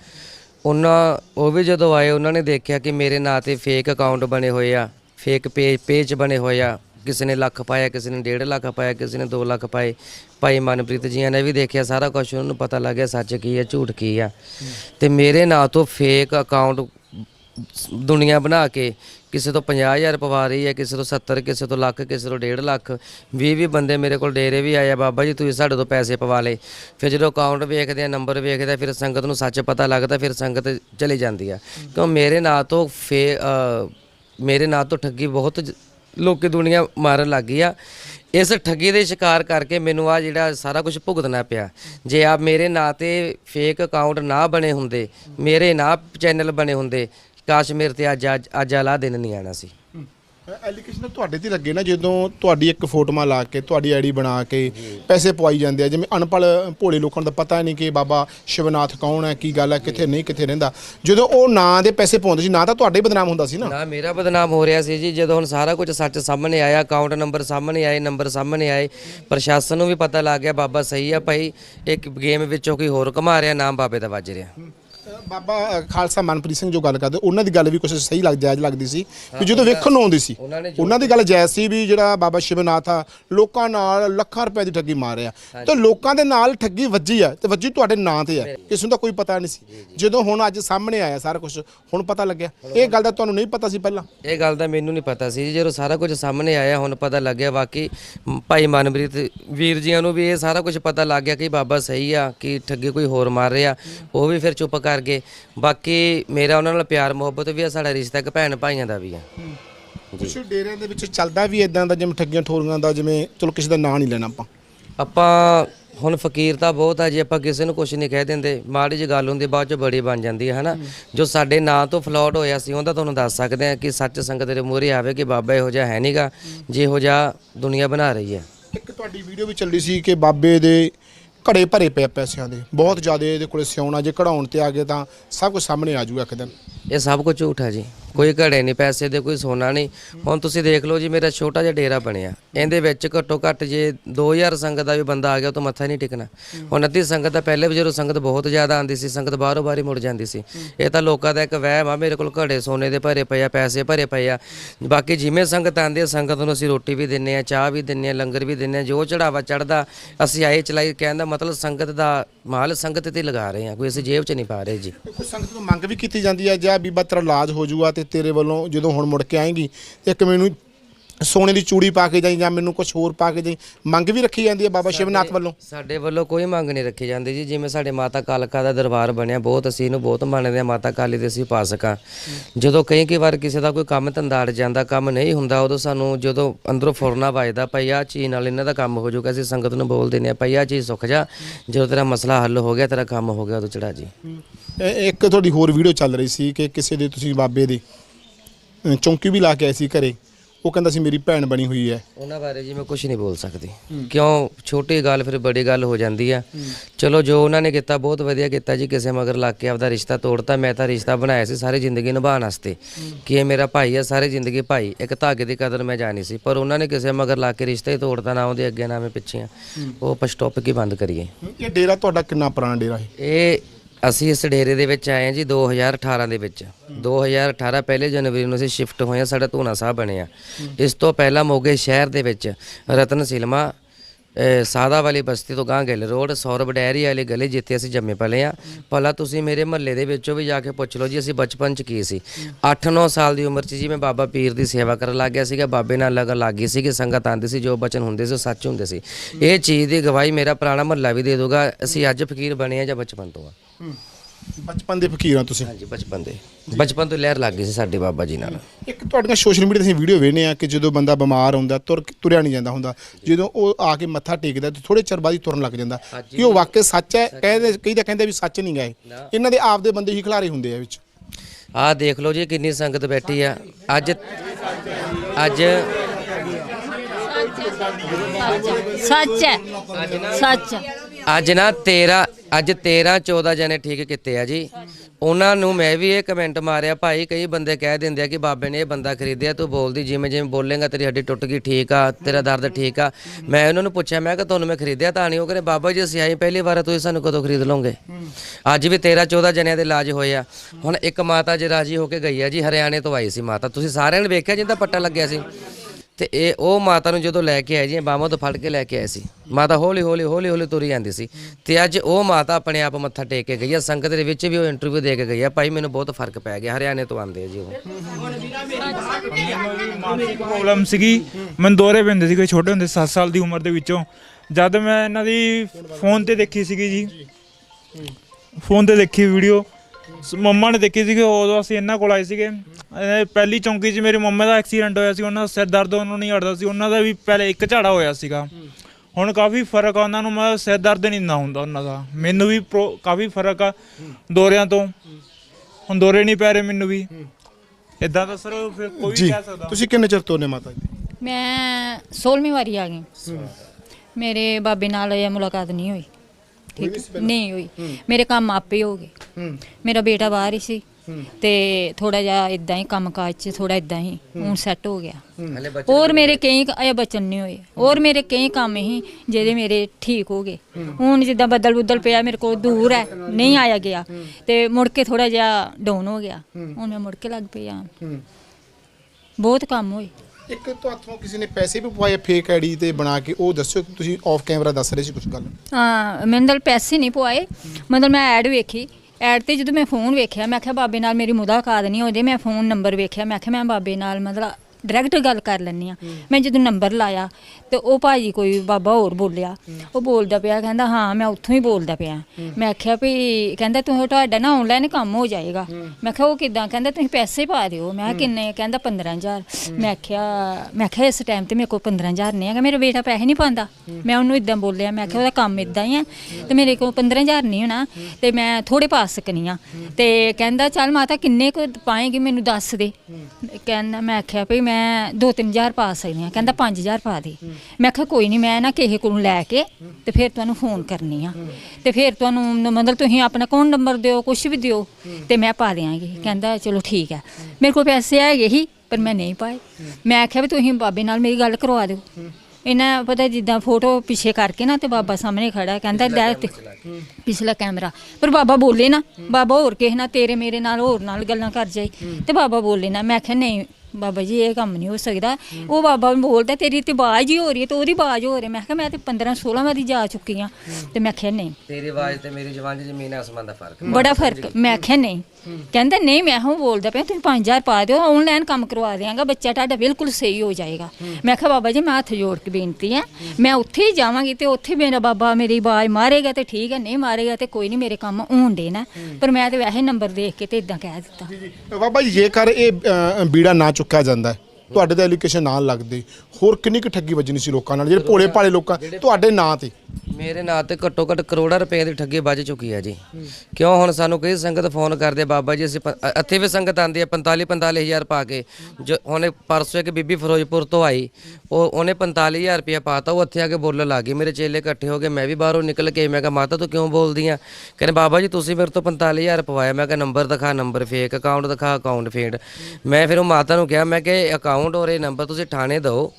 ਉਹਨਾਂ, ਉਹ ਵੀ ਜਦੋਂ ਆਏ, ਉਹਨਾਂ ਨੇ ਦੇਖਿਆ ਕਿ ਮੇਰੇ ਨਾਂ ਤੇ ਫੇਕ ਅਕਾਊਂਟ ਬਣੇ ਹੋਏ ਆ ਫੇਕ ਪੇਜ ਪੇਜ ਬਣੇ ਹੋਏ ਆ। ਕਿਸੇ ਨੇ ਲੱਖ ਪਾਇਆ, ਕਿਸੇ ਨੇ 1.5 ਲੱਖ ਪਾਇਆ, ਕਿਸੇ ਨੇ 2 ਲੱਖ ਪਾਏ। ਭਾਈ ਮਨਪ੍ਰੀਤ ਜੀਆਂ ਨੇ ਵੀ ਦੇਖਿਆ, ਸਾਰਾ ਕੁਝ ਉਹਨਾਂ ਨੂੰ ਪਤਾ ਲੱਗ ਗਿਆ, ਸੱਚ ਕੀ ਹੈ ਝੂਠ ਕੀ ਆ। ਤੇ ਮੇਰੇ ਨਾਂ ਤੋਂ ਫੇਕ ਅਕਾਊਂਟ ਦੁਨੀਆ ਬਣਾ ਕੇ ਕਿਸੇ ਤੋਂ 50000 ਪਵਾ ਰਹੀ ਹੈ, ਕਿਸੇ ਤੋਂ 70 ਕਿਸੇ ਤੋਂ ਲੱਖ, ਕਿਸੇ ਤੋਂ 1.5 ਲੱਖ 20 20 ਬੰਦੇ ਮੇਰੇ ਕੋਲ ਡੇਰੇ ਵੀ ਆਏ ਆ, ਬਾਬਾ ਜੀ ਤੁਸੀਂ ਸਾਡੇ ਤੋਂ ਪੈਸੇ ਪਵਾ ਲਏ। ਫਿਰ ਜਦੋਂ ਅਕਾਊਂਟ ਵੇਖਦੇ ਆ ਨੰਬਰ ਵੇਖਦੇ ਆ, ਫਿਰ ਸੰਗਤ ਨੂੰ ਸੱਚ ਪਤਾ ਲੱਗਦਾ, ਫਿਰ ਸੰਗਤ ਚਲੀ ਜਾਂਦੀ ਆ। ਕਿਉਂ ਮੇਰੇ ਨਾਂ ਤੋਂ ਫੇ ਮੇਰੇ ਨਾਂ ਤੋਂ ਠੱਗੀ ਬਹੁਤ ਜ- ਲੋਕੀ ਦੁਨੀਆ ਮਾਰਨ ਲੱਗ ਗਈ ਆ। ਇਸ ਠੱਗੀ ਦੇ ਸ਼ਿਕਾਰ ਕਰਕੇ ਮੈਨੂੰ ਆ ਜਿਹੜਾ ਸਾਰਾ ਕੁਝ ਭੁਗਤਣਾ ਪਿਆ। ਜੇ ਆ ਮੇਰੇ ਨਾਂ ਤੇ ਫੇਕ ਅਕਾਊਂਟ ਨਾ ਬਣੇ ਹੁੰਦੇ, ਮੇਰੇ ਨਾ ਚੈਨਲ ਬਣੇ ਹੁੰਦੇ ਕਾਸ਼ ਮੇਰੇ ਤੇ ਅੱਜ ਅੱਜ ਅੱਜ ਵਾਲਾ ਦਿਨ ਨਹੀਂ ਆਣਾ ਸੀ। ਐਲੀਗੇਸ਼ਨ ਤੁਹਾਡੇ ਤੇ ਲੱਗੇ ਨਾ ਜਦੋਂ ਤੁਹਾਡੀ ਇੱਕ ਫੋਟੋਆਂ ਲਾ ਕੇ ਤੁਹਾਡੀ ਆਈਡੀ ਬਣਾ ਕੇ ਪੈਸੇ ਪਵਾਈ ਜਾਂਦੇ ਆ। ਜਿਵੇਂ ਅਨਪੜ੍ਹ ਭੋਲੇ ਲੋਕਾਂ ਤਾਂ ਪਤਾ ਨਹੀਂ ਕਿ ਬਾਬਾ ਸ਼ਿਵਨਾਥ ਕੌਣ ਹੈ ਕੀ ਗੱਲ ਹੈ ਕਿੱਥੇ ਨਹੀਂ ਕਿੱਥੇ ਰਹਿੰਦਾ। ਜਦੋਂ ਉਹ ਨਾਂ ਦੇ ਪੈਸੇ ਪਾਉਂਦੇ ਸੀ ਨਾ ਤਾਂ ਤੁਹਾਡੇ ਬਦਨਾਮ ਹੁੰਦਾ ਸੀ ਨਾ। ਨਾ ਮੇਰਾ ਬਦਨਾਮ ਹੋ ਰਿਹਾ ਸੀ ਜੀ ਜਦੋਂ ਹੁਣ ਸਾਰਾ ਕੁਝ ਸੱਚ ਸਾਹਮਣੇ ਆਇਆ ਅਕਾਊਂਟ ਨੰਬਰ ਸਾਹਮਣੇ ਆਏ ਨੰਬਰ ਸਾਹਮਣੇ ਆਏ ਪ੍ਰਸ਼ਾਸਨ ਨੂੰ ਵੀ ਪਤਾ ਲੱਗ ਗਿਆ ਬਾਬਾ ਸਹੀ ਆ ਭਾਈ ਇੱਕ ਗੇਮ ਵਿੱਚੋਂ ਕੋਈ ਹੋਰ ਕਮਾ ਰਿਹਾ ਨਾਮ ਬਾਬੇ ਦਾ ਵੱਜ ਰਿਹਾ। ਬਾਬਾ ਖਾਲਸਾ ਮਨਪ੍ਰੀਤ ਸਿੰਘ ਜੋ ਗੱਲ ਕਰਦੇ ਉਹਨਾਂ ਦੀ ਗੱਲ ਵੀ ਕੁਛ ਸਹੀ ਲੱਗ ਜਾਇਜ਼ ਲੱਗਦੀ ਸੀ। ਵੀ ਜਦੋਂ ਵੇਖਣ ਨੂੰ ਆਉਂਦੀ ਸੀ ਉਹਨਾਂ ਨੇ ਉਹਨਾਂ ਦੀ ਗੱਲ ਜਾਇਜ਼ ਸੀ ਵੀ ਜਿਹੜਾ ਬਾਬਾ ਸ਼ਿਵਨਾਥ ਆ ਲੋਕਾਂ ਨਾਲ ਲੱਖਾਂ ਰੁਪਏ ਦੀ ਠੱਗੀ ਮਾਰ ਰਿਹਾ। ਤੇ ਲੋਕਾਂ ਦੇ ਨਾਲ ਠੱਗੀ ਵੱਜੀ ਆ ਤੇ ਵੱਜੀ ਤੁਹਾਡੇ ਨਾਂ ਤੇ ਆ ਕਿਸ ਨੂੰ ਤਾਂ ਕੋਈ ਪਤਾ ਨਹੀਂ ਸੀ। ਜਦੋਂ ਹੁਣ ਅੱਜ ਸਾਹਮਣੇ ਆਇਆ ਸਾਰਾ ਕੁਝ ਹੁਣ ਪਤਾ ਲੱਗਿਆ। ਇਹ ਗੱਲ ਦਾ ਤੁਹਾਨੂੰ ਨਹੀਂ ਪਤਾ ਸੀ ਪਹਿਲਾਂ? ਇਹ ਗੱਲ ਤਾਂ ਮੈਨੂੰ ਨਹੀਂ ਪਤਾ ਸੀ। ਜੀ, ਜਦੋਂ ਸਾਰਾ ਕੁਝ ਸਾਹਮਣੇ ਆਇਆ ਹੁਣ ਪਤਾ ਲੱਗਿਆ ਬਾਕੀ ਮ, ਭਾਈ ਮਨਪ੍ਰੀਤ ਵੀਰ ਜੀਆਂ ਨੂੰ ਵੀ ਇਹ ਸਾਰਾ ਕੁਝ ਪਤਾ ਲੱਗ ਗਿਆ ਕਿ ਬਾਬਾ ਸਹੀ ਆ ਕਿ ਠੱਗੀ ਕੋਈ ਹੋਰ ਮਾਰ ਰਿਹਾ। ਉਹ ਵੀ ਫਿਰ ਚੁੱਪ ਕਰ ਗਏ ਬਾਕੀ ਮੇਰਾ ਉਹਨਾਂ ਨਾਲ ਪਿਆਰ ਮੁਹੱਬਤ ਵੀ ਆ ਸਾਡਾ ਰਿਸ਼ਤਾ ਇੱਕ ਭੈਣ ਭਾਈਆਂ ਦਾ ਵੀ ਆ। ਕੁਝ ਡੇਰਿਆਂ ਦੇ ਵਿੱਚ ਚੱਲਦਾ ਵੀ ਇਦਾਂ ਦਾ ਜਿਵੇਂ ਠੱਗੀਆਂ ਠੋਰੀਆਂ ਦਾ ਜਿਵੇਂ ਚਲੋ ਕਿਸੇ ਦਾ ਨਾਂ ਨਹੀਂ ਲੈਣਾ ਆਪਾਂ? ਆਪਾਂ ਹੁਣ ਫਕੀਰ ਤਾਂ ਬਹੁਤ ਆ ਜੀ ਆਪਾਂ ਕਿਸੇ ਨੂੰ ਕੁਝ ਨਹੀਂ ਕਹਿ ਦਿੰਦੇ। ਮਾੜੀ ਜਿਹੀ ਗੱਲ ਹੁੰਦੀ ਬਾਅਦ ਚ ਬੜੀ ਬਣ ਜਾਂਦੀ ਹੈ ਹਨਾ? ਜੋ ਸਾਡੇ ਨਾਂ ਤੋਂ ਫਲੋਟ ਹੋਇਆ ਸੀ ਉਹਦਾ ਤੁਹਾਨੂੰ ਦੱਸ ਸਕਦੇ ਆ ਕਿ ਸੱਚ ਸੰਗਤ ਦੇ ਮੂਹਰੇ ਆਵੇ ਕਿ ਬਾਬਾ ਇਹੋ ਜਿਹਾ ਹੈ ਨਹੀਂਗਾ ਜਿਹੋ ਜਿਹਾ ਦੁਨੀਆ ਬਣਾ ਰਹੀ ਹੈ ਇੱਕ ਤੁਹਾਡੀ ਵੀਡੀਓ ਵੀ ਚੱਲੀ ਸੀ ਕਿ ਬਾਬੇ ਦੇ ਘੜੇ ਭਰੇ ਪਏ ਆ ਪੈਸਿਆਂ ਦੇ। ਬਹੁਤ ਜ਼ਿਆਦਾ ਇਹਦੇ ਕੋਲੇ ਸਿਉਣਾ ਜੇ ਕਢਾਉਣ ਤੇ ਆ ਗਏ ਤਾਂ ਸਭ ਕੁਝ ਸਾਹਮਣੇ ਆ ਜਾਊਗਾ ਇੱਕ ਦਿਨ। ਇਹ ਸਭ ਕੁਝ ਝੂਠ ਹੈ ਜੀ। ਕੋਈ ਘੜੇ ਨਹੀਂ, ਪੈਸੇ ਦੇ ਕੋਈ ਸੋਨਾ ਨਹੀਂ। ਹੁਣ ਤੁਸੀਂ ਦੇਖ ਲਓ ਜੀ, ਮੇਰਾ ਛੋਟਾ ਜਿਹਾ ਡੇਰਾ ਬਣਿਆ। ਇਹਦੇ ਵਿੱਚ ਘੱਟੋ ਘੱਟ ਜੇ 2000 ਸੰਗਤ ਦਾ ਵੀ ਬੰਦਾ ਆ ਗਿਆ, ਉਹ ਤਾਂ ਮੱਥਾ ਨਹੀਂ ਟਿਕਣਾ। ਹੁਣ ਅੱਧੀ ਸੰਗਤ ਦਾ ਪਹਿਲੇ ਵੀ ਜਦੋਂ ਸੰਗਤ ਬਹੁਤ ਜ਼ਿਆਦਾ ਆਂਦੀ ਸੀ, ਸੰਗਤ ਬਾਹਰੋਂ ਬਾਹਰ ਹੀ ਮੁੜ ਜਾਂਦੀ ਸੀ। ਇਹ ਤਾਂ ਲੋਕਾਂ ਦਾ ਇੱਕ ਵਹਿਮ ਆ, ਮੇਰੇ ਕੋਲ ਘੜੇ ਸੋਨੇ ਦੇ ਭਰੇ ਪਏ ਆ, ਪੈਸੇ ਭਰੇ ਪਏ ਆ। ਬਾਕੀ ਜਿਵੇਂ ਸੰਗਤ ਆਂਦੀ ਆ, ਸੰਗਤ ਨੂੰ ਅਸੀਂ ਰੋਟੀ ਵੀ ਦਿੰਨੇ ਆ, ਚਾਹ ਵੀ ਦਿੰਨੇ ਆ, ਲੰਗਰ ਵੀ ਦਿੰਨੇ ਆ, ਜੋ ਚੜਾਵਾ ਚੜਦਾ ਅਸੀਂ ਆਏ ਚਲਾਈ, ਕਹਿਣ ਦਾ ਮਤਲਬ ਸੰਗਤ ਦਾ ਮਾਲ ਸੰਗਤ ਤੇ ਲਗਾ ਰਹੇ ਆ, ਕੋਈ ਅਸੀਂ ਜੇਬ 'ਚ ਨਹੀਂ ਪਾ ਰਹੇ ਜੀ। ਸੰਗਤ ਨੂੰ ਮੰਗ ਵੀ ਕੀਤੀ ਜਾਂਦੀ ਹੈ ਜਾਂ ਬੀਬਾ ਤੇਰਾ ਇਲਾਜ ਹੋ ਜਾਊਗਾ ਤੇ ਤੇਰੇ ਵੱਲੋਂ ਜਦੋਂ ਹੁਣ ਮੁੜ ਕੇ ਆਏਗੀ ਇੱਕ ਮੈਨੂੰ ਸੋਨੇ ਦੀ ਚੂੜੀ ਪਾ ਕੇ ਜਾਈ ਜਾਂ ਮੈਨੂੰ ਕੁਝ ਹੋਰ ਪਾ ਕੇ ਜਾਈ ਮੰਗ ਵੀ ਰੱਖੀ ਜਾਂਦੀ ਹੈ ਬਾਬਾ ਸ਼ਿਵਨਾਥ ਵੱਲੋਂ? ਸਾਡੇ ਵੱਲੋਂ ਕੋਈ ਮੰਗ ਨਹੀਂ ਰੱਖੀ ਜਾਂਦੀ ਜੀ ਜਿਵੇਂ ਸਾਡੇ ਮਾਤਾ ਕਾਲਕਾ ਦਾ ਦਰਬਾਰ ਬਣਿਆ ਬਹੁਤ ਅਸੀਂ ਇਹਨੂੰ ਬਹੁਤ ਮੰਨਦੇ ਆ ਮਾਤਾ ਕਾਲੀ ਦੇ ਅਸੀਂ ਉਪਾਸਕ ਹਾਂ। ਜਦੋਂ ਕਈ ਕਈ ਵਾਰ ਕਿਸੇ ਦਾ ਕੋਈ ਕੰਮ ਧੰਦਾ ਅੜ ਜਾਂਦਾ ਕੰਮ ਨਹੀਂ ਹੁੰਦਾ ਉਦੋਂ ਸਾਨੂੰ ਜਦੋਂ ਅੰਦਰੋਂ ਫੁਰਨਾ ਵੱਜਦਾ ਭਾਈ ਆਹ ਚੀਜ਼ ਨਾਲ ਇਹਨਾਂ ਦਾ ਕੰਮ ਹੋ ਜਾਊਗਾ ਅਸੀਂ ਸੰਗਤ ਨੂੰ ਬੋਲ ਦਿੰਦੇ ਆ ਭਾਈ ਆਹ ਚੀਜ਼ ਸੁੱਖ ਜਾ ਜਦੋਂ ਤੇਰਾ ਮਸਲਾ ਹੱਲ ਹੋ ਗਿਆ ਤੇਰਾ ਕੰਮ ਹੋ ਗਿਆ ਉਦੋਂ ਚੜਾ ਜੀ। ਇਹ- ਇੱਕ ਤੁਹਾਡੀ ਹੋਰ ਵੀਡੀਓ ਚੱਲ ਰਹੀ ਸੀ ਕਿ ਕਿਸੇ ਦੇ ਤੁਸੀਂ ਬਾਬੇ ਦੀ ਅ, ਚੌਂਕੀ ਵੀ ਲਾ ਕੇ ਆਏ ਸੀ ਘਰੇ। ਉਹ ਕਹਿੰਦਾ ਸੀ ਮੇਰੀ ਭੈਣ ਬਣੀ ਹੋਈ ਹੈ। ਉਹਨਾਂ ਬਾਰੇ ਜੀ ਮੈਂ ਕੁਝ ਨਹੀਂ ਬੋਲ ਸਕਦੀ। ਕਿਉਂ? ਛੋਟੀ ਗੱਲ ਫਿਰ ਬੜੀ ਗੱਲ ਹੋ ਜਾਂਦੀ ਆ। ਚਲੋ ਜੋ ਉਹਨਾਂ ਨੇ ਕੀਤਾ ਬਹੁਤ ਵਧੀਆ ਕੀਤਾ ਜੀ ਕਿਸੇ ਮਗਰ ਲੱਗ ਕੇ ਆਪਦਾ ਰਿਸ਼ਤਾ ਤੋੜਤਾ। ਮੈਂ ਤਾਂ ਰਿਸ਼ਤਾ ਬਣਾਇਆ ਸੀ ਸਾਰੀ ਜ਼ਿੰਦਗੀ ਨਿਭਾਉਣ ਵਾਸਤੇ। ਕਿ ਇਹ ਮੇਰਾ ਭਾਈ ਆ ਸਾਰੀ ਜ਼ਿੰਦਗੀ ਭਾਈ। ਇੱਕ ਧਾਗੇ ਦੀ ਕਦਰ ਮੈਂ ਜਾਣੀ ਸੀ। ਪਰ ਉਹਨਾਂ ਨੇ ਕਿਸੇ ਮਗਰ ਲੱਗ ਕੇ ਰਿਸ਼ਤਾ ਹੀ ਤੋੜਤਾ ਨਾ ਉਹਦੇ ਅੱਗੇ ਨਾ ਮੈਂ ਪਿੱਛੇ ਆ। ਉਹ ਆਪਾਂ ਟੌਪਿਕ ਹੀ ਬੰਦ ਕਰੀਏ। ਇਹ ਡੇਰਾ ਤੁਹਾਡਾ ਕਿੰਨਾ ਪੁਰਾਣਾ ਡੇਰਾ ਹੈ? ਇਹ ਅਸੀਂ ਇਸ ਡੇਰੇ ਦੇ ਵਿੱਚ ਆਏ ਹਾਂ ਜੀ 2018 ਦੇ ਵਿੱਚ। 2018 ਪਹਿਲੇ ਜਨਵਰੀ ਨੂੰ ਅਸੀਂ ਸ਼ਿਫਟ ਹੋਏ ਹਾਂ, ਸਾਡਾ ਧੂਨਾ ਸਾਹਿਬ ਬਣਿਆ। ਇਸ ਤੋਂ ਪਹਿਲਾਂ ਮੋਗੇ ਸ਼ਹਿਰ ਦੇ ਵਿੱਚ ਰਤਨ ਸਿਲਮਾ ਸਾਦਾ ਵਾਲੀ ਬਸਤੀ ਤੋਂ ਗਾਂ ਗਿੱਲ ਰੋਡ, ਸੌਰਵ ਡੈਰੀ ਵਾਲੇ ਗਲੇ ਜਿੱਥੇ ਅਸੀਂ ਜੰਮੇ ਪਲੇ ਆ। ਭਲਾ ਤੁਸੀਂ ਮੇਰੇ ਮਹੱਲੇ ਦੇ ਵਿੱਚੋਂ ਵੀ ਜਾ ਕੇ ਪੁੱਛ ਲਓ ਜੀ, ਅਸੀਂ ਬਚਪਨ ਚ ਕੀ ਸੀ? 8-9 ਸਾਲ ਦੀ ਉਮਰ ਚ ਜੀ ਮੈਂ ਬਾਬਾ ਪੀਰ ਦੀ ਸੇਵਾ ਕਰਨ ਲੱਗ ਗਿਆ ਸੀਗਾ। ਬਾਬੇ ਨਾਲ ਲਗਨ ਲੱਗ ਗਈ ਸੀਗੀ, ਸੰਗਤ ਆਂਦੀ ਸੀ, ਜੋ ਬਚਨ ਹੁੰਦੇ ਸੀ, ਉਹ ਸੱਚ ਹੁੰਦੇ ਸੀ। ਇਹ ਚੀਜ਼ ਦੀ ਗਵਾਹੀ ਮੇਰਾ ਪੁਰਾਣਾ ਮਹੱਲਾ ਵੀ ਦੇ ਦੂਗਾ ਅਸੀਂ ਅੱਜ ਫਕੀਰ ਬਣੇ ਆ ਜਾਂ ਬਚਪਨ ਤੋਂ ਆ। ਬਚਪਨ ਦੇ ਫਕੀਰ ਤੁਸੀਂ? ਹਾਂਜੀ ਬਚਪਨ ਦੇ। ਬਚਪਨ ਤੋਂ ਲਹਿਰ ਲੱਗ ਗਈ ਸੀ ਸਾਡੇ ਬਾਬਾ ਜੀ ਨਾਲ। ਇੱਕ ਤੁਹਾਡੀਆਂ ਸੋਸ਼ਲ ਮੀਡੀਆ ਤੇ ਅਸੀਂ ਵੀਡੀਓ ਵੇਖਨੇ ਆ ਕਿ ਜਦੋਂ ਬੰਦਾ ਬਿਮਾਰ ਹੁੰਦਾ ਤੁਰ ਤੁਰਿਆ ਨਹੀਂ ਜਾਂਦਾ ਹੁੰਦਾ। ਜਦੋਂ ਉਹ ਆ ਕੇ ਮੱਥਾ ਟੇਕਦਾ ਤੇ ਥੋੜੇ ਚਿਰ ਬਾਅਦ ਹੀ ਤੁਰਨ ਲੱਗ ਜਾਂਦਾ। ਕਿ ਉਹ ਵਾਕਿਆ ਸੱਚ ਹੈ? ਕਹਿੰਦੇ ਕਈ ਤਾਂ ਕਹਿੰਦੇ ਵੀ ਸੱਚ ਨਹੀਂ ਗਏ ਇਹਨਾਂ ਦੇ ਆਪ ਦੇ ਬੰਦੇ ਹੀ ਖਿਲਾਰੇ ਹੁੰਦੇ ਆ ਵਿੱਚ। ਆਹ ਦੇਖ ਲਓ ਜੀ ਕਿੰਨੀ ਸੰਗਤ ਬੈਠੀ ਆ। ਅੱਜ ਅੱਜ ਸੱਚ ਹੈ। ਸੱਚ ਹੈ। ਅੱਜ ਨਾ 13 ਅੱਜ 13 14 ਜਣੇ ਠੀਕ ਕੀਤੇ ਆ ਜੀ। ਉਹਨਾਂ ਨੂੰ ਮੈਂ ਵੀ ਇਹ ਕਮੈਂਟ ਮਾਰਿਆ, ਭਾਈ ਕਈ ਬੰਦੇ ਕਹਿ ਦਿੰਦੇ ਆ ਕਿ ਬਾਬੇ ਨੇ ਇਹ ਬੰਦਾ ਖਰੀਦਿਆ, ਤੂੰ ਬੋਲਦੀ ਜਿਵੇਂ ਜਿਵੇਂ ਬੋਲੇਗਾ, ਤੇਰੀ ਹੱਡੀ ਟੁੱਟ ਗਈ, ਠੀਕ ਆ, ਤੇਰਾ ਦਰਦ ਠੀਕ ਆ। ਮੈਂ ਉਹਨਾਂ ਨੂੰ ਪੁੱਛਿਆ, ਮੈਂ ਕਿ ਤੁਹਾਨੂੰ ਮੈਂ ਖਰੀਦਿਆ ਤਾਂ ਨਹੀਂ, ਉਹ ਕਹਿੰਦੇ, ਬਾਬਾ ਜੀ ਅਸੀਂ ਆਏ ਪਹਿਲੀ ਵਾਰ, ਤੁਸੀਂ ਸਾਨੂੰ ਕਦੋਂ ਖਰੀਦ ਲਓਗੇ? ਅੱਜ ਵੀ 13 14 ਜਣਿਆਂ ਦੇ ਇਲਾਜ ਹੋਏ ਆ। ਹੁਣ ਇੱਕ ਮਾਤਾ ਜੀ ਰਾਜੀ ਹੋ ਕੇ ਗਈ ਆ ਜੀ, ਹਰਿਆਣੇ ਤੋਂ ਆਈ ਸੀ ਮਾਤਾ। ਤੁਸੀਂ ਸਾਰਿਆਂ ਨੇ ਵੇਖਿਆ ਜਿੰਦਾ ਪੱਟਾ ਲੱਗਿਆ ਸੀ? ਤੇ ਇਹ ਉਹ ਮਾਤਾ ਨੂੰ ਜਦੋਂ ਲੈ ਕੇ ਆਏ ਜੀ ਬਾਹਾਂ ਤੋਂ ਫੜ ਕੇ ਲੈ ਕੇ ਆਏ ਸੀ। ਮਾਤਾ ਹੌਲੀ ਹੌਲੀ ਹੌਲੀ ਹੌਲੀ ਤੁਰੀ ਜਾਂਦੀ ਸੀ। ਤੇ ਅੱਜ ਉਹ ਮਾਤਾ ਆਪਣੇ ਆਪ ਮੱਥਾ ਟੇਕ ਕੇ ਗਈ ਆ। ਸੰਗਤ ਦੇ ਵਿੱਚ ਵੀ ਉਹ ਇੰਟਰਵਿਊ ਦੇ ਕੇ ਗਈ ਆ। ਭਾਈ ਮੈਨੂੰ ਬਹੁਤ ਫ਼ਰਕ ਪੈ ਗਿਆ। ਹਰਿਆਣੇ ਤੋਂ ਆਉਂਦੇ ਆ ਜੀ ਉਹ। ਮਾਨਸਿਕ ਪ੍ਰੋਬਲਮ ਸੀਗੀ। ਮੈਨੂੰ ਦੋਰੇ ਪੈਂਦੇ ਸੀ ਕੋਈ ਛੋਟੇ ਹੁੰਦੇ 7 ਸਾਲ ਦੀ ਉਮਰ ਦੇ ਵਿੱਚੋਂ। ਜਦ ਮੈਂ ਇਹਨਾਂ ਦੀ ਫੋਨ ਤੇ ਦੇਖੀ ਸੀਗੀ ਜੀ। ਫੋਨ ਤੇ ਦੇਖੀ ਵੀਡੀਓ। ਮੰਮਾ ਨੇ ਦੇਖੀ ਸੀਗੀ ਉਦੋਂ ਅਸੀਂ ਇਹਨਾਂ ਕੋਲ ਆਏ ਸੀਗੇ। ਇਹ ਪਹਿਲੀ ਚੌਂਕੀ 'ਚ ਮੇਰੀ ਮੰਮਾ ਦਾ ਐਕਸੀਡੈਂਟ ਹੋਇਆ ਸੀ ਉਹਨਾਂ ਦਾ ਸਿਰ ਦਰਦ ਉਹਨਾਂ ਨੂੰ ਨਹੀਂ ਹਟਦਾ ਸੀ ਉਹਨਾਂ ਦਾ ਵੀ ਪਹਿਲੇ ਇੱਕ ਝਾੜਾ ਹੋਇਆ ਸੀਗਾ। ਹੁਣ ਕਾਫੀ ਫ਼ਰਕ ਆ ਉਹਨਾਂ ਨੂੰ ਮੈਂ ਸਿਰ ਦਰਦ ਨਹੀਂ ਨਾ ਹੁੰਦਾ ਉਹਨਾਂ ਦਾ। ਮੈਨੂੰ ਵੀ ਪ੍ਰੋ- ਕਾਫੀ ਫ਼ਰਕ ਆ ਦੌਰਿਆਂ ਤੋਂ। ਹੁਣ ਦੌਰੇ ਨਹੀਂ ਪੈ ਰਹੇ ਮੈਨੂੰ ਵੀ। ਇਦਾਂ ਤਾਂ ਸਰ ਫਿਰ ਕੋਈ ਵੀ ਜੀ ਕਹਿ ਸਕਦਾ। ਤੁਸੀਂ ਕਿੰਨੇ ਚਿਰ ਤੋਂ ਨੇ ਮਾਤਾ ਜੀ? ਮੈਂ 16ਵੀਂ ਵਾਰੀ ਆ ਗਈ। ਮੇਰੇ ਬਾਬੇ ਨਾਲ ਇਹ ਮੁਲਾਕਾਤ ਨਹੀਂ ਹੋਈ। ਠੀਕ ਨਹੀਂ ਹੋਈ। ਮੇਰੇ ਕੰਮ ਆਪੇ ਹੋ ਗਏ। ਮੇਰਾ ਬੇਟਾ ਬਾਹਰ ਹੀ ਸੀ ਤੇ ਥੋੜਾ ਜਿਹਾ ਇਦਾਂ ਹੀ ਕੰਮ ਕਾਜ ਚ ਥੋੜਾ ਇਦਾਂ ਹੀ ਹੁਣ ਸੈੱਟ ਹੋ ਗਿਆ। ਹੋਰ ਮੇਰੇ ਕਈ ਇਹ ਬਚਨ ਨਹੀਂ ਹੋਏ। ਹੋਰ ਮੇਰੇ ਕਈ ਕੰਮ ਹੀ ਜਿਹਦੇ ਮੇਰੇ ਠੀਕ ਹੋ ਗਏ। ਹੁਣ ਜਿੱਦਾਂ ਬੱਦਲ ਬੁੱਦਲ ਪਿਆ ਮੇਰੇ ਕੋਲ ਦੂਰ ਹੈ ਨਹੀਂ ਆਇਆ ਗਿਆ। ਤੇ ਮੁੜ ਕੇ ਥੋੜਾ ਜਿਹਾ ਡਾਊਨ ਹੋ ਗਿਆ। ਹੁਣ ਮੈਂ ਮੁੜ ਕੇ ਲੱਗ ਪਈ ਆ। ਬਹੁਤ ਕੰਮ ਹੋਏ। ਇੱਕ ਤੁਹਾਥੋਂ ਕਿਸੇ ਨੇ ਪੈਸੇ ਵੀ ਪਵਾਏ ਫੇਕ ਆਈਡੀ ਤੇ ਬਣਾ ਕੇ, ਉਹ ਦੱਸਿਓ ਕਿ ਤੁਸੀਂ ਆਫ ਕੈਮਰਾ ਦੱਸ ਰਹੇ ਸੀ ਕੁਝ ਗੱਲ। ਹਾਂ, ਮੈਨੂੰ ਤਾਂ ਪੈਸੇ ਨਹੀਂ ਪਵਾਏ। ਮਤਲਬ ਮੈਂ ਐਡ ਵੇਖੀ। ਐਡ ਤੇ ਜਦੋਂ ਮੈਂ ਫੋਨ ਵੇਖਿਆ, ਮੈਂ ਕਿਹਾ ਬਾਬੇ ਨਾਲ ਮੇਰੀ ਮੁਲਾਕਾਤ ਨਹੀਂ ਹੋਦੇ ਮੈਂ ਫੋਨ ਨੰਬਰ ਵੇਖਿਆ। ਮੈਂ ਕਿਹਾ ਮੈਂ ਬਾਬੇ ਨਾਲ ਮਤਲਬ ਡਾਇਰੈਕਟ ਗੱਲ ਕਰ ਲੈਣੀ ਆ ਮੈਂ ਜਦੋਂ ਨੰਬਰ ਲਾਇਆ ਤੇ ਉਹ ਭਾਜੀ ਕੋਈ ਬਾਬਾ ਹੋਰ ਬੋਲਿਆ। ਉਹ ਬੋਲਦਾ ਪਿਆ ਕਹਿੰਦਾ ਹਾਂ ਮੈਂ ਉੱਥੋਂ ਹੀ ਬੋਲਦਾ ਪਿਆ। ਮੈਂ ਆਖਿਆ ਵੀ ਕਹਿੰਦਾ ਤੂੰ ਤੁਹਾਡਾ ਨਾ ਆਨਲਾਈਨ ਕੰਮ ਹੋ ਜਾਏਗਾ। ਮੈਂ ਆਖਿਆ ਉਹ ਕਿਦਾਂ? ਕਹਿੰਦਾ ਤੁਸੀਂ ਪੈਸੇ ਪਾ ਦਿਓ। ਮੈਂ ਕਿਹਾ ਕਿੰਨੇ? ਕਹਿੰਦਾ 15000 ਮੈਂ ਆਖਿਆ ਮੈਂ ਆਖਿਆ ਇਸ ਟਾਈਮ ਤੇ ਮੇਰੇ ਕੋਲ 15000 ਨਹੀਂ ਹੈਗਾ। ਮੇਰਾ ਬੇਟਾ ਪੈਸੇ ਨਹੀਂ ਪਾਉਂਦਾ। ਮੈਂ ਉਹਨੂੰ ਇਦਾਂ ਬੋਲਿਆ ਮੈਂ ਆਖਿਆ ਉਹਦਾ ਕੰਮ ਇਦਾਂ ਹੀ ਆ ਤੇ ਮੇਰੇ ਕੋਲ 15000 ਨਹੀਂ ਹੋਣਾ ਤੇ ਮੈਂ ਥੋੜੇ ਪਾ ਸਕਨੀ ਆ ਤੇ ਕਹਿੰਦਾ ਚੱਲ ਮਾਤਾ ਕਿੰਨੇ ਕੁ ਪਾਏਗੀ ਮੈਨੂੰ ਦੱਸ ਦੇ। ਕਹਿੰਦਾ ਮੈਂ ਆਖਿਆ ਵੀ ਮੈਂ 2-3000 ਪਾ ਸਕਦੀ ਹਾਂ, ਕਹਿੰਦਾ 5000 ਪਾ ਦੇ। ਮੈਂ ਆਖਿਆ ਕੋਈ ਨਹੀਂ ਮੈਂ ਨਾ ਕਿਸੇ ਕੋਲੋਂ ਲੈ ਕੇ ਤੇ ਫਿਰ ਤੁਹਾਨੂੰ ਫੋਨ ਕਰਨੀ ਆ। ਤੇ ਫਿਰ ਤੁਹਾਨੂੰ ਮਤਲਬ ਤੁਸੀਂ ਆਪਣਾ ਕੌਣ ਨੰਬਰ ਦਿਓ ਕੁਝ ਵੀ ਦਿਓ, ਤੇ ਮੈਂ ਪਾ ਦਿਆਂਗੀ। ਕਹਿੰਦਾ ਚਲੋ ਠੀਕ ਹੈ ਮੇਰੇ ਕੋਲ ਪੈਸੇ ਹੈਗੇ ਹੀ, ਪਰ ਮੈਂ ਨਹੀਂ ਪਾਏ। ਮੈਂ ਆਖਿਆ ਵੀ ਤੁਸੀਂ ਬਾਬੇ ਨਾਲ ਮੇਰੀ ਗੱਲ ਕਰਵਾ ਦਿਓ। ਇਹਨਾਂ ਪਤਾ ਜਿੱਦਾਂ ਫੋਟੋ ਪਿੱਛੇ ਕਰਕੇ ਨਾ ਤੇ ਬਾਬਾ ਸਾਹਮਣੇ ਖੜਾ, ਕਹਿੰਦਾ ਲੈ ਤੇ ਪਿਛਲਾ ਕੈਮਰਾ। ਪਰ ਬਾਬਾ ਬੋਲੇ ਨਾ, ਬਾਬਾ ਹੋਰ ਕਿਸੇ ਨਾਲ, ਤੇਰੇ ਮੇਰੇ ਨਾਲ, ਹੋਰ ਨਾਲ ਗੱਲਾਂ ਕਰ ਜਾਈ ਤੇ ਬਾਬਾ ਬੋਲੇ ਨਾ, ਮੈਂ ਆਖਿਆ ਨਹੀਂ ਬਾਬਾ ਜੀ ਇਹ ਕੰਮ ਨਹੀਂ ਹੋ ਸਕਦਾ। ਉਹ ਬਾਬਾ ਬੋਲਦਾ ਤੇਰੀ ਤੇ ਬਾਜ ਹੀ ਹੋ ਰਹੀ ਹੈ ਤੇ ਉਹਦੀ ਬਾਜ ਹੋ ਰਹੀ ਮੈਂ ਕਿਹਾ ਮੈਂ ਤੇ 15 16 ਵਾਰੀ ਜਾ ਚੁੱਕੀ ਆ ਤੇ ਮੈਂ ਆਖਿਆ ਨਹੀਂ। ਤੇਰੀ ਆਵਾਜ਼ ਤੇ ਮੇਰੀ ਜ਼ੁਬਾਨ 'ਚ ਜ਼ਮੀਨ ਆਸਮਾਨ ਦਾ ਫ਼ਰਕ। ਬੜਾ ਫ਼ਰਕ। ਮੈਂ ਆਖਿਆ ਨਹੀਂ। ਕਹਿੰਦੇ ਨਹੀਂ ਮੈਂ ਹੁਣ ਬੋਲਦਾ ਪਿਆ ਤੁਸੀਂ 5000 ਪਾ ਦਿਓ ਆਨਲਾਈਨ ਕੰਮ ਕਰਵਾ ਦਿਆਂਗਾ ਬੱਚਾ ਤੁਹਾਡਾ ਬਿਲਕੁਲ ਸਹੀ ਹੋ ਜਾਏਗਾ। ਮੈਂ ਕਿਹਾ ਬਾਬਾ ਜੀ ਮੈਂ ਹੱਥ ਜੋੜ ਕੇ ਬੇਨਤੀ ਹੈ ਮੈਂ ਉੱਥੇ ਹੀ ਜਾਵਾਂਗੀ ਤੇ ਉੱਥੇ ਮੇਰਾ ਬਾਬਾ ਮੇਰੀ ਆਵਾਜ਼ ਮਾਰੇਗਾ ਤੇ ਠੀਕ ਹੈ ਨਹੀਂ ਮਾਰੇਗਾ ਤੇ ਕੋਈ ਨਹੀਂ ਮੇਰੇ ਕੰਮ ਹੋਣ ਦੇਣਾ ਪਰ ਮੈਂ ਤੇ ਵੈਸੇ ਨੰਬਰ ਦੇਖ ਕੇ ਤੇ ਇਦਾਂ ਕਹਿ ਦਿੱਤਾ। ਬਾਬਾ ਜੀ ਜੇਕਰ ਇਹ ਅ, ਬੀੜਾ ਨਾ ਚੁੱਕਿਆ ਜਾਂਦਾ ਹੈ, ਤੁਹਾਡੇ ਦਾ ਐਲੀਗੇਸ਼ਨ ਨਾ ਲੱਗਦੇ। ਹੋਰ ਕਿੰਨੀ ਕੁ ਠੱਗੀ ਵੱਜਣੀ ਸੀ ਲੋਕਾਂ ਨਾਲ? ਜਿਹੜੇ ਭੋਲੇ ਭਾਲੇ ਲੋਕਾਂ ਤੁਹਾਡੇ ਨਾਂ ਤੇ। ਮੇਰੇ ਨਾਂ ਤੇ ਘੱਟੋ ਘੱਟ ਕਰੋੜਾਂ ਰੁਪਏ ਦੀ ਠੱਗੀ ਵੱਜ ਚੁੱਕੀ ਹੈ ਜੀ। ਕਿਉਂ ਹੁਣ ਸਾਨੂੰ ਕਈ ਸੰਗਤ ਫੋਨ ਕਰਦੇ ਆ, ਬਾਬਾ ਜੀ ਅਸੀਂ ਪ- ਅ- ਇੱਥੇ ਵੀ ਸੰਗਤ ਆਂਦੀ ਹੈ 45 45000 ਪਾ ਕੇ। ਜੋ ਉਹਨੇ ਪਰਸੋਂ ਇੱਕ ਬੀਬੀ ਫਿਰੋਜ਼ਪੁਰ ਤੋਂ ਆਈ ਉਹ ਉਹਨੇ 45000 ਰੁਪਇਆ ਪਾਤਾ ਉਹ ਇੱਥੇ ਆ ਕੇ ਬੋਲਣ ਲੱਗ ਗਈ। ਮੇਰੇ ਚੇਲੇ ਇਕੱਠੇ ਹੋ ਗਏ ਮੈਂ ਵੀ ਬਾਹਰੋਂ ਨਿਕਲ ਕੇ ਮੈਂ ਕਿਹਾ ਮਾਤਾ ਤੂੰ ਕਿਉਂ ਬੋਲਦੀ ਆ? ਕਹਿੰਦੇ ਬਾਬਾ ਜੀ ਤੁਸੀਂ ਮੇਰੇ ਤੋਂ 45000 ਪਵਾਇਆ। ਮੈਂ ਕਿਹਾ ਨੰਬਰ ਦਿਖਾ ਨੰਬਰ ਫੇਕ ਅਕਾਊਂਟ ਦਿਖਾ ਅਕਾਊਂਟ ਫੇਕ ਮੈਂ ਫਿਰ ਉਹ ਮਾਤਾ ਨੂੰ ਕਿਹਾ ਮੈਂ ਕਿ ਅਕਾਊਂਟ ਔਰ ਇਹ ਨੰਬਰ ਤੁਸੀਂ ਥਾਣੇ ਦਿਓ।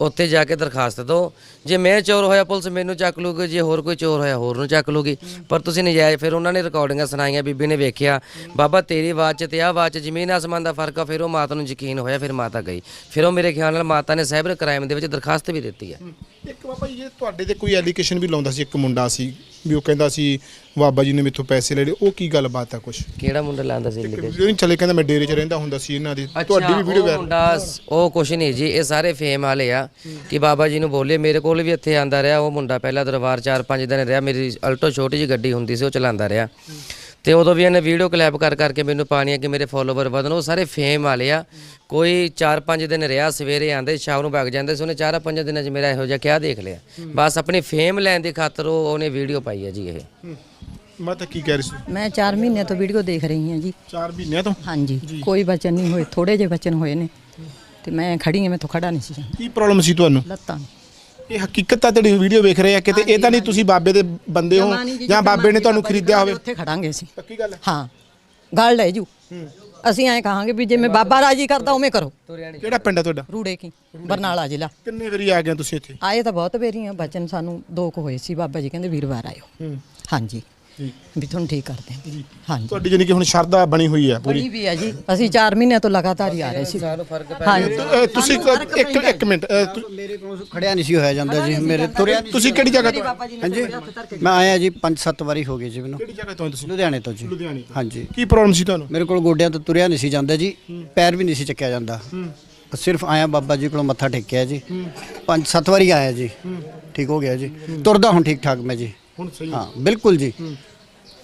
ਉੱਥੇ ਜਾ ਕੇ ਦਰਖਾਸਤ ਦਿਓ। ਜੇ ਮੈਂ ਚੋਰ ਹੋਇਆ, ਪੁਲਿਸ ਮੈਨੂੰ ਚੱਕ ਲੂਗੀ। ਜੇ ਹੋਰ ਕੋਈ ਚੋਰ ਹੋਇਆ, ਹੋਰ ਨੂੰ ਚੱਕ ਲੂਗੀ। ਪਰ ਤੁਸੀਂ ਨਜਾਇਜ਼ ਫਿਰ ਉਹਨਾਂ ਨੇ ਰਿਕਾਰਡਿੰਗਾਂ ਸੁਣਾਈਆਂ, ਬੀਬੀ ਨੇ ਵੇਖਿਆ। ਬਾਬਾ, ਤੇਰੀ ਆਵਾਜ਼ 'ਚ ਤੇ ਆਹ ਆਵਾਜ਼ 'ਚ ਜ਼ਮੀਨ ਆਸਮਾਨ ਦਾ ਫ਼ਰਕ ਆ। ਫਿਰ ਉਹ ਮਾਤਾ ਨੂੰ ਯਕੀਨ ਹੋਇਆ, ਫਿਰ ਮਾਤਾ ਗਈ। ਫਿਰ ਉਹ ਮੇਰੇ ਖਿਆਲ ਨਾਲ ਮਾਤਾ ਨੇ ਸਾਈਬਰ ਕ੍ਰਾਈਮ ਦੇ ਵਿੱਚ ਦਰਖਾਸਤ ਵੀ ਦਿੱਤੀ ਹੈ। ਇੱਕ ਬਾਬਾ ਜੀ ਜੇ ਤੁਹਾਡੇ ਤੇ ਕੋਈ ਐਲੀਗੇਸ਼ਨ ਵੀ ਲਾਉਂਦਾ ਸੀ ਇੱਕ ਮੁੰਡਾ ਸੀ ਵੀ ਉਹ ਕਹਿੰਦਾ ਸੀ ਬਾਬਾ ਜੀ ਨੇ ਮੇਥੋਂ ਪੈਸੇ ਲੈ ਲਏ ਉਹ ਕੀ ਗੱਲਬਾਤ ਆ ਕੁਛ? ਕਿਹੜਾ ਮੁੰਡਾ ਲਾਂਦਾ ਸੀ ਲਿਖੇ ਵੀਡੀਓ ਨਹੀਂ ਚੱਲੇ ਕਹਿੰਦਾ ਮੈਂ ਡੇਰੇ 'ਚ ਰਹਿੰਦਾ ਹੁੰਦਾ ਸੀ ਇਹਨਾਂ ਦੀ। ਤੁਹਾਡੀ ਵੀ ਵੀਡੀਓ ਉਹ ਮੁੰਡਾ ਉਹ ਕੁਛ ਨਹੀਂ ਜੀ ਇਹ ਸਾਰੇ ਫੇਮ ਵਾਲੇ ਆ ਕਿ ਬਾਬਾ ਜੀ ਨੂੰ ਬੋਲੇ ਮੇਰੇ ਕੋਲ ਵੀ ਇੱਥੇ ਆਂਦਾ ਰਿਹਾ ਉਹ ਮੁੰਡਾ ਪਹਿਲਾਂ ਦਰਬਾਰ 4-5 ਦਿਨ ਰਿਹਾ ਮੇਰੀ ਅਲਟੋ ਛੋਟੀ ਜਿਹੀ ਗੱਡੀ ਹੁੰਦੀ ਸੀ ਉਹ ਚਲਾਉਂਦਾ ਰਿਹਾ। ਤੇ ਉਦੋਂ ਵੀ ਇਹਨੇ ਵੀਡੀਓ ਕਲਿੱਪ ਕਰ ਕਰਕੇ ਮੈਨੂੰ ਪਾਣੀ ਆ ਕਿ ਮੇਰੇ ਫੋਲੋਵਰ ਵਧਣ। ਉਹ ਸਾਰੇ ਫੇਮ ਵਾਲੇ ਆ। ਕੋਈ 4-5 ਦਿਨ ਰਿਹਾ ਸਵੇਰੇ ਆਂਦੇ ਸ਼ਾਮ ਨੂੰ ਵਗ ਜਾਂਦੇ ਸੀ ਉਹਨੇ 4-5 ਦਿਨਾਂ 'ਚ ਮੇਰਾ ਇਹੋ ਜਿਹਾ ਕਿਆ ਦੇਖ ਲਿਆ। ਬਸ ਆਪਣੀ ਫੇਮ ਲੈਣ ਦੀ ਖਾਤਰ ਉਹ ਉਹਨੇ ਵੀਡੀਓ ਪਾਈ ਹੈ ਜੀ ਇਹ। ਮੈਂ ਤਾਂ ਕੀ ਕਹਿ ਰਹੀ ਸੀ? ਮੈਂ 4 ਮਹੀਨੇ ਤੋਂ ਵੀਡੀਓ ਦੇਖ ਰਹੀ ਹਾਂ ਜੀ। 4 ਮਹੀਨਿਆਂ ਤੋਂ? ਹਾਂਜੀ। ਕੋਈ ਬਚਨ ਨਹੀਂ ਹੋਏ ਥੋੜੇ ਜਿਹੇ ਬਚਨ ਹੋਏ ਨੇ। ਤੇ ਮੈਂ ਖੜੀ ਹਾਂ ਮੈਥੋਂ ਖੜਾ ਨਹੀਂ ਸੀ। ਕੀ ਪ੍ਰੋਬਲਮ ਸੀ ਤੁਹਾਨੂੰ? ਲੱਤਾਂ ਇਹ ਹਕੀਕਤ ਆ ਤੁਹਾਡੀ ਵੀਡੀਓ ਵੇਖ ਰਹੇ ਆ ਕਿਤੇ ਇਹ ਤਾਂ ਨਹੀਂ ਤੁਸੀਂ ਬਾਬੇ ਦੇ ਬੰਦੇ ਹੋ ਜਾਂ ਬਾਬੇ ਨੇ ਤੁਹਾਨੂੰ ਖਰੀਦਿਆ ਹੋਵੇ। ਉੱਥੇ ਖੜਾਂਗੇ ਅਸੀਂ। ਪੱਕੀ ਗੱਲ ਹੈ। ਹਾਂ। ਗੱਲ ਲੈ ਜੂ। ਅਸੀਂ ਐਂ ਕਹਾਂਗੇ ਵੀ ਜਿਵੇਂ ਬਾਬਾ ਰਾਜੀ ਕਰਦਾ ਉਵੇਂ ਕਰੋ। ਕਿਹੜਾ ਪਿੰਡ ਹੈ ਤੁਹਾਡਾ? ਰੂੜੇ ਕੀ? ਬਰਨਾਲਾ ਜ਼ਿਲ੍ਹਾ। ਕਿੰਨੇ ਵਾਰੀ ਆ ਗਏ ਤੁਸੀਂ ਇੱਥੇ? ਆਏ ਤਾਂ ਬਹੁਤ ਬੇਰੀਆਂ ਬਚਨ ਸਾਨੂੰ ਦੋ ਕੁ ਹੋਏ ਸੀ ਬਾਬਾ ਜੀ ਕਹਿੰਦੇ ਵੀਰਵਾਰ ਆਇਓ। ਹਾਂਜੀ। ਵੀ ਤੁਹਾਨੂੰ ਠੀਕ ਕਰਦੇ ਹਾਂ। ਹਾਂਜੀ। ਤੁਹਾਡੀ ਜਾਨੀ ਕਿ ਹੁਣ ਸ਼ਰਧਾ ਬਣੀ ਹੋਈ ਹੈ ਪੂਰੀ। ਬਣੀ ਵੀ ਹੈ ਜੀ। ਅਸੀਂ 4 ਮਹੀਨਿਆਂ ਤੋਂ ਲਗਾਤਾਰ ਹੀ ਆ ਰਹੇ ਸੀ। ਹਾਂਜੀ। ਅ, ਤੁਸੀਂ ਕ- ਇੱਕ ਇੱਕ ਮਿੰਟ ਤੁ- ਮੇਰੇ ਕੋਲ ਖੜਿਆ ਨਹੀਂ ਸੀ ਹੋਇਆ ਜਾਂਦਾ ਜੀ ਮੇਰੇ ਤੁਰਿਆ ਨਹੀਂ ਤੁਸੀਂ ਕਿਹੜੀ ਜਗ੍ਹਾ ਤੋਂ ਹਾਂਜੀ। ਮੈਂ ਆਇਆ ਜੀ 5-7 ਵਾਰੀ ਹੋ ਗਏ ਜੀ ਮੈਨੂੰ। ਕਿਹੜੀ ਜਗ੍ਹਾ ਤੋਂ ਤੁਸੀਂ? ਲੁਧਿਆਣੇ ਤੋਂ ਜੀ। ਲੁਧਿਆਣੇ ਤੋਂ। ਹਾਂਜੀ। ਕੀ ਪ੍ਰੋਬਲਮ ਸੀ ਤੁਹਾਨੂੰ? ਮੇਰੇ ਕੋਲ ਗੋਡਿਆਂ ਤੋਂ ਤੁਰਿਆ ਨਹੀਂ ਸੀ ਜਾਂਦਾ ਜੀ ਪੈਰ ਵੀ ਨਹੀਂ ਸੀ ਚੱਕਿਆ ਜਾਂਦਾ। ਸਿਰਫ ਆਇਆ ਬਾਬਾ ਜੀ ਕੋਲੋਂ ਮੱਥਾ ਟੇਕਿਆ ਜੀ। 5-7 ਵਾਰੀ ਆਇਆ ਜੀ। ਠੀਕ ਹੋ ਗਿਆ ਜੀ। ਤੁਰਦਾ ਹੁਣ ਠੀਕ ਠਾਕ ਮੈਂ ਜੀ। ਹੁਣ ਸਹੀ ਹਾਂ ਬਿਲਕੁਲ ਜੀ।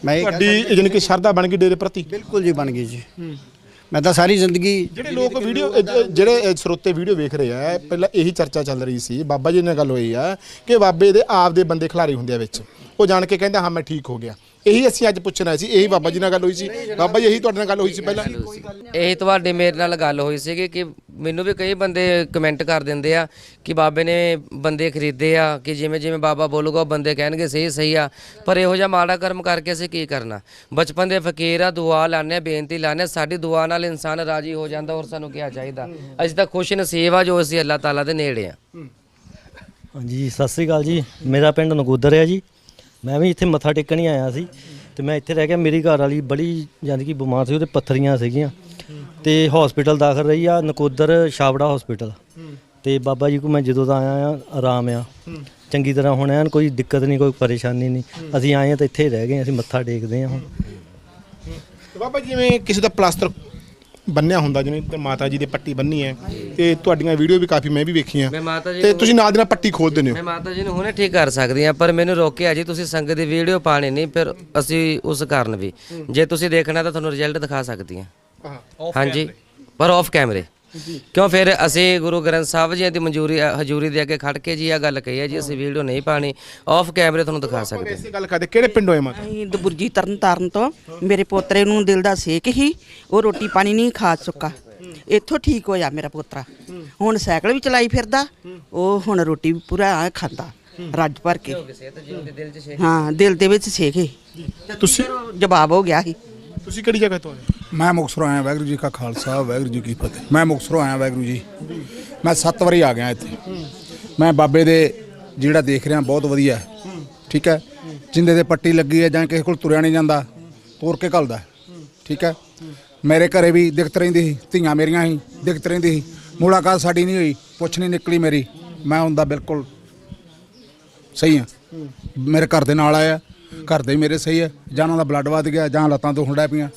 ਮੈਂ ਇਹ ਤੁਹਾਡੀ ਜਾਨੀ ਕਿ ਸ਼ਰਧਾ ਬਣ ਗਈ ਡੇਰੇ ਪ੍ਰਤੀ? ਬਿਲਕੁਲ ਜੀ ਬਣ ਗਈ ਜੀ। ਮੈਂ ਤਾਂ ਸਾਰੀ ਜ਼ਿੰਦਗੀ ਜਿਹੜੇ ਲੋਕ ਵੀਡੀਓ ਜਿਹੜੇ ਅ, ਸਰੋਤੇ ਵੀਡੀਓ ਵੇਖ ਰਹੇ ਆ ਪਹਿਲਾਂ ਇਹੀ ਚਰਚਾ ਚੱਲ ਰਹੀ ਸੀ। ਬਾਬਾ ਜੀ ਨਾਲ ਗੱਲ ਹੋਈ ਆ ਕਿ ਬਾਬੇ ਦੇ ਆਪ ਦੇ ਬੰਦੇ ਖਿਲਾਰੀ ਹੁੰਦੇ ਆ ਵਿੱਚ। ਉਹ ਜਾਣ ਕੇ ਕਹਿੰਦਾ ਹਾਂ ਮੈਂ ਠੀਕ ਹੋ ਗਿਆ। ਇਹੀ ਅਸੀਂ ਅੱਜ ਪੁੱਛਣਾ ਸੀ ਇਹੀ ਬਾਬਾ ਜੀ ਨਾਲ ਗੱਲ ਹੋਈ ਸੀ। ਬਾਬਾ ਜੀ ਇਹੀ ਤੁਹਾਡੇ ਨਾਲ ਗੱਲ ਹੋਈ ਸੀ ਪਹਿਲਾਂ। ਇਹ ਤੁਹਾਡੇ ਮੇਰੇ ਨਾਲ ਗੱਲ ਹੋਈ ਸੀਗੀ ਕਿ ਮੈਨੂੰ ਵੀ ਕਈ ਬੰਦੇ ਕਮੈਂਟ ਕਰ ਦਿੰਦੇ ਆ ਕਿ ਬਾਬੇ ਨੇ ਬੰਦੇ ਖਰੀਦੇ ਆ ਕਿ ਜਿਵੇਂ ਜਿਵੇਂ ਬਾਬਾ ਬੋਲੂਗਾ ਉਹ ਬੰਦੇ ਕਹਿਣਗੇ ਸਹੀ ਸਹੀ ਆ। ਪਰ ਇਹੋ ਜਿਹਾ ਮਾੜਾ ਕਰਮ ਕਰਕੇ ਅਸੀਂ ਕੀ ਕਰਨਾ? ਬਚਪਨ ਦੇ ਫਕੀਰ ਆ ਦੁਆ ਲਾਣੇ ਬੇਨਤੀ ਲਾਣੇ ਸਾਡੀ ਦੁਆ ਨਾਲ ਇਨਸਾਨ ਰਾਜੀ ਹੋ ਜਾਂਦਾ ਹੋਰ ਸਾਨੂੰ ਕੀ ਚਾਹੀਦਾ? ਅਸੀਂ ਤਾਂ ਖੁਸ਼ ਨਸੀਬ ਆ ਜੋ ਅਸੀਂ ਅੱਲਾਹ ਤਾਲਾ ਦੇ ਨੇੜੇ ਆ। ਹਾਂਜੀ ਸਤਿ ਸ੍ਰੀ ਅਕਾਲ ਜੀ। ਮੇਰਾ ਪਿੰਡ ਨਗੋਦਰ ਹੈ ਜੀ। ਮੈਂ ਵੀ ਇੱਥੇ ਮੱਥਾ ਟੇਕਣ ਹੀ ਆਇਆ ਸੀ ਤੇ ਮੈਂ ਇੱਥੇ ਰਹਿ ਗਿਆ। ਮੇਰੀ ਘਰ ਵਾਲੀ ਬੜੀ ਯਾਨੀ ਕਿ ਬਿਮਾਰ ਸੀ ਉਹਦੇ ਪੱਥਰੀਆਂ ਸੀਗੀਆਂ। ਤੇ ਹਸਪੀਟਲ ਦਾਖਲ ਰਹੀ ਆ ਨਕੋਦਰ ਛਾਬੜਾ ਹਸਪੀਟਲ ਤੇ ਬਾਬਾ ਜੀ ਕੋ ਮੈਂ ਜਦੋਂ ਦਾ ਆਇਆ ਆ ਆਰਾਮ ਆ। ਚੰਗੀ ਤਰ੍ਹਾਂ ਹੁਣ ਐਨ ਕੋਈ ਦਿੱਕਤ ਨਹੀਂ ਕੋਈ ਪਰੇਸ਼ਾਨੀ ਨਹੀਂ। ਅਸੀਂ ਆਏ ਆ ਤਾਂ ਇੱਥੇ ਹੀ ਰਹਿ ਗਏ ਅਸੀਂ ਮੱਥਾ ਟੇਕਦੇ ਆ ਹੁਣ। ਬਾਬਾ ਜੀ, ਜਿਵੇਂ ਕਿਸੇ ਦਾ ਪਲਾਸਟਰ ਬੰਨਿਆ ਹੁੰਦਾ ਜਿਵੇਂ ਤੇ ਮਾਤਾ ਜੀ ਦੇ ਪੱਟੀ ਬੰਨੀ ਹੈ। ਤੇ ਤੁਹਾਡੀਆਂ ਵੀਡੀਓ ਵੀ ਕਾਫੀ ਮੈਂ ਵੀ ਵੇਖੀਆਂ। ਮੈਂ ਮਾਤਾ ਜੀ ਤੇ ਨੂੰ- ਤੁਸੀਂ ਨਾਲ ਦੀ ਨਾਲ ਪੱਟੀ ਖੋਲ ਦਿੰਦੇ ਹੋ। ਮੈਂ ਮਾਤਾ ਜੀ ਨੂੰ ਹੁਣੇ ਠੀਕ ਕਰ ਸਕਦੀ ਆ ਪਰ ਮੈਨੂੰ ਰੋਕਿਆ ਜੀ ਤੁਸੀਂ ਸੰਗਤ ਦੀ ਵੀਡੀਓ ਪਾਣੀ ਨਹੀਂ ਫਿਰ ਅਸੀਂ ਉਸ ਕਾਰਨ ਵੀ। ਜੇ ਤੁਸੀਂ ਦੇਖਣਾ ਤਾਂ ਤੁਹਾਨੂੰ ਰਿਜ਼ਲਟ ਦਿਖਾ ਸਕਦੀ ਆ ਹਾਂਜੀ। ਪਰ ਆਫ ਕੈਮਰੇ ਕਿਉਂ ਫਿਰ ਅਸੀਂ ਗੁਰੂ ਗ੍ਰੰਥ ਸਾਹਿਬ ਜੀ ਦੀ ਮਨਜ਼ੂਰੀ ਹਜ਼ੂਰੀ ਦੇ ਅੱਗੇ ਖੜ ਕੇ ਜੀ ਆ ਗੱਲ ਕਹੀ ਹੈ ਜੀ ਅਸੀਂ ਵੀਡੀਓ ਨਹੀਂ ਪਾਣੀ ਆਫ ਕੈਮਰੇ ਤੁਹਾਨੂੰ ਦਿਖਾ ਸਕਦੇ ਹਾਂ। ਇਸੇ ਗੱਲ ਕਰਦੇ ਕਿਹੜੇ ਪਿੰਡ ਹੋਏ ਮਾਤਾ? ਅਸੀਂ ਦਬੁਰਜੀ ਤਰਨ ਤਾਰਨ ਤੋਂ ਮੇਰੇ ਪੋਤਰੇ ਨੂੰ ਦਿਲ ਦਾ ਸੇਕ ਹੀ ਉਹ ਰੋਟੀ ਪਾਣੀ ਨਹੀਂ ਖਾ ਚੁੱਕਾ। ਇੱਥੋਂ ਠੀਕ ਹੋਇਆ ਮੇਰਾ ਪੋਤਰਾ। ਹੁਣ ਸਾਈਕਲ ਵੀ ਚਲਾਈ ਫਿਰਦਾ ਉਹ ਹੁਣ ਰੋਟੀ ਵੀ ਪੂਰਾ ਐਂ ਖਾਂਦਾ ਰੱਜ ਭਰ ਕੇ। ਹਾਂ ਦਿਲ ਦੇ ਵਿੱਚ ਸੇਕ ਹੀ। ਤੁਸੀਂ ਜਵਾਬ ਹੋ ਗਿਆ ਸੀ। ਤੁਸੀਂ ਕਿਹੜੀ ਜਗ੍ਹਾ ਤੋਂ ਆਏ? ਮੈਂ ਮੁਕਤਸਰੋਂ ਆਇਆ, ਵਾਹਿਗੁਰੂ ਜੀ ਕਾ ਖਾਲਸਾ, ਵਾਹਿਗੁਰੂ ਜੀ ਕੀ ਫਤਿਹ। ਮੈਂ ਮੁਕਤਸਰੋਂ ਆਇਆ, ਵਾਹਿਗੁਰੂ ਜੀ। ਮੈਂ ਸੱਤ ਵਾਰੀ ਆ ਗਿਆ ਇੱਥੇ। ਮੈਂ ਬਾਬੇ ਦੇ ਜਿਹੜਾ ਦੇਖ ਰਿਹਾ, ਬਹੁਤ ਵਧੀਆ। ਹੈ। ਠੀਕ ਹੈ? ਜਿੰਦੇ ਦੇ ਪੱਟੀ ਲੱਗੀ ਹੈ ਜਾਂ ਕਿਸੇ ਕੋਲ ਤੁਰਿਆ ਨਹੀਂ ਜਾਂਦਾ, ਤੋਰ ਕੇ ਘੱਲਦਾ। ਠੀਕ ਹੈ? ਮੇਰੇ ਘਰੇ ਵੀ ਦਿੱਕਤ ਰਹਿੰਦੀ ਸੀ, ਧੀਆਂ ਮੇਰੀਆਂ ਸੀ, ਦਿੱਕਤ ਰਹਿੰਦੀ ਸੀ। ਮੁਲਾਕਾਤ ਸਾਡੀ ਨਹੀਂ ਹੋਈ, ਪੁੱਛ ਨਹੀਂ ਨਿਕਲੀ ਮੇਰੀ। ਮੈਂ ਹੁੰਦਾ ਬਿਲਕੁਲ ਸਹੀ ਹਾਂ। ਮੇਰੇ ਘਰ ਦੇ ਨਾਲ ਆਇਆ। ਘਰ ਦੇ ਮੇਰੇ ਸਹੀ ਹੈ ਜਾਂ ਉਹਨਾਂ ਦਾ ਬਲੱਡ ਵੱਧ ਗਿਆ ਜਾਂ ਲੱਤਾਂ ਤੋਂ ਹੁੰਡਾ ਪਈਆਂ।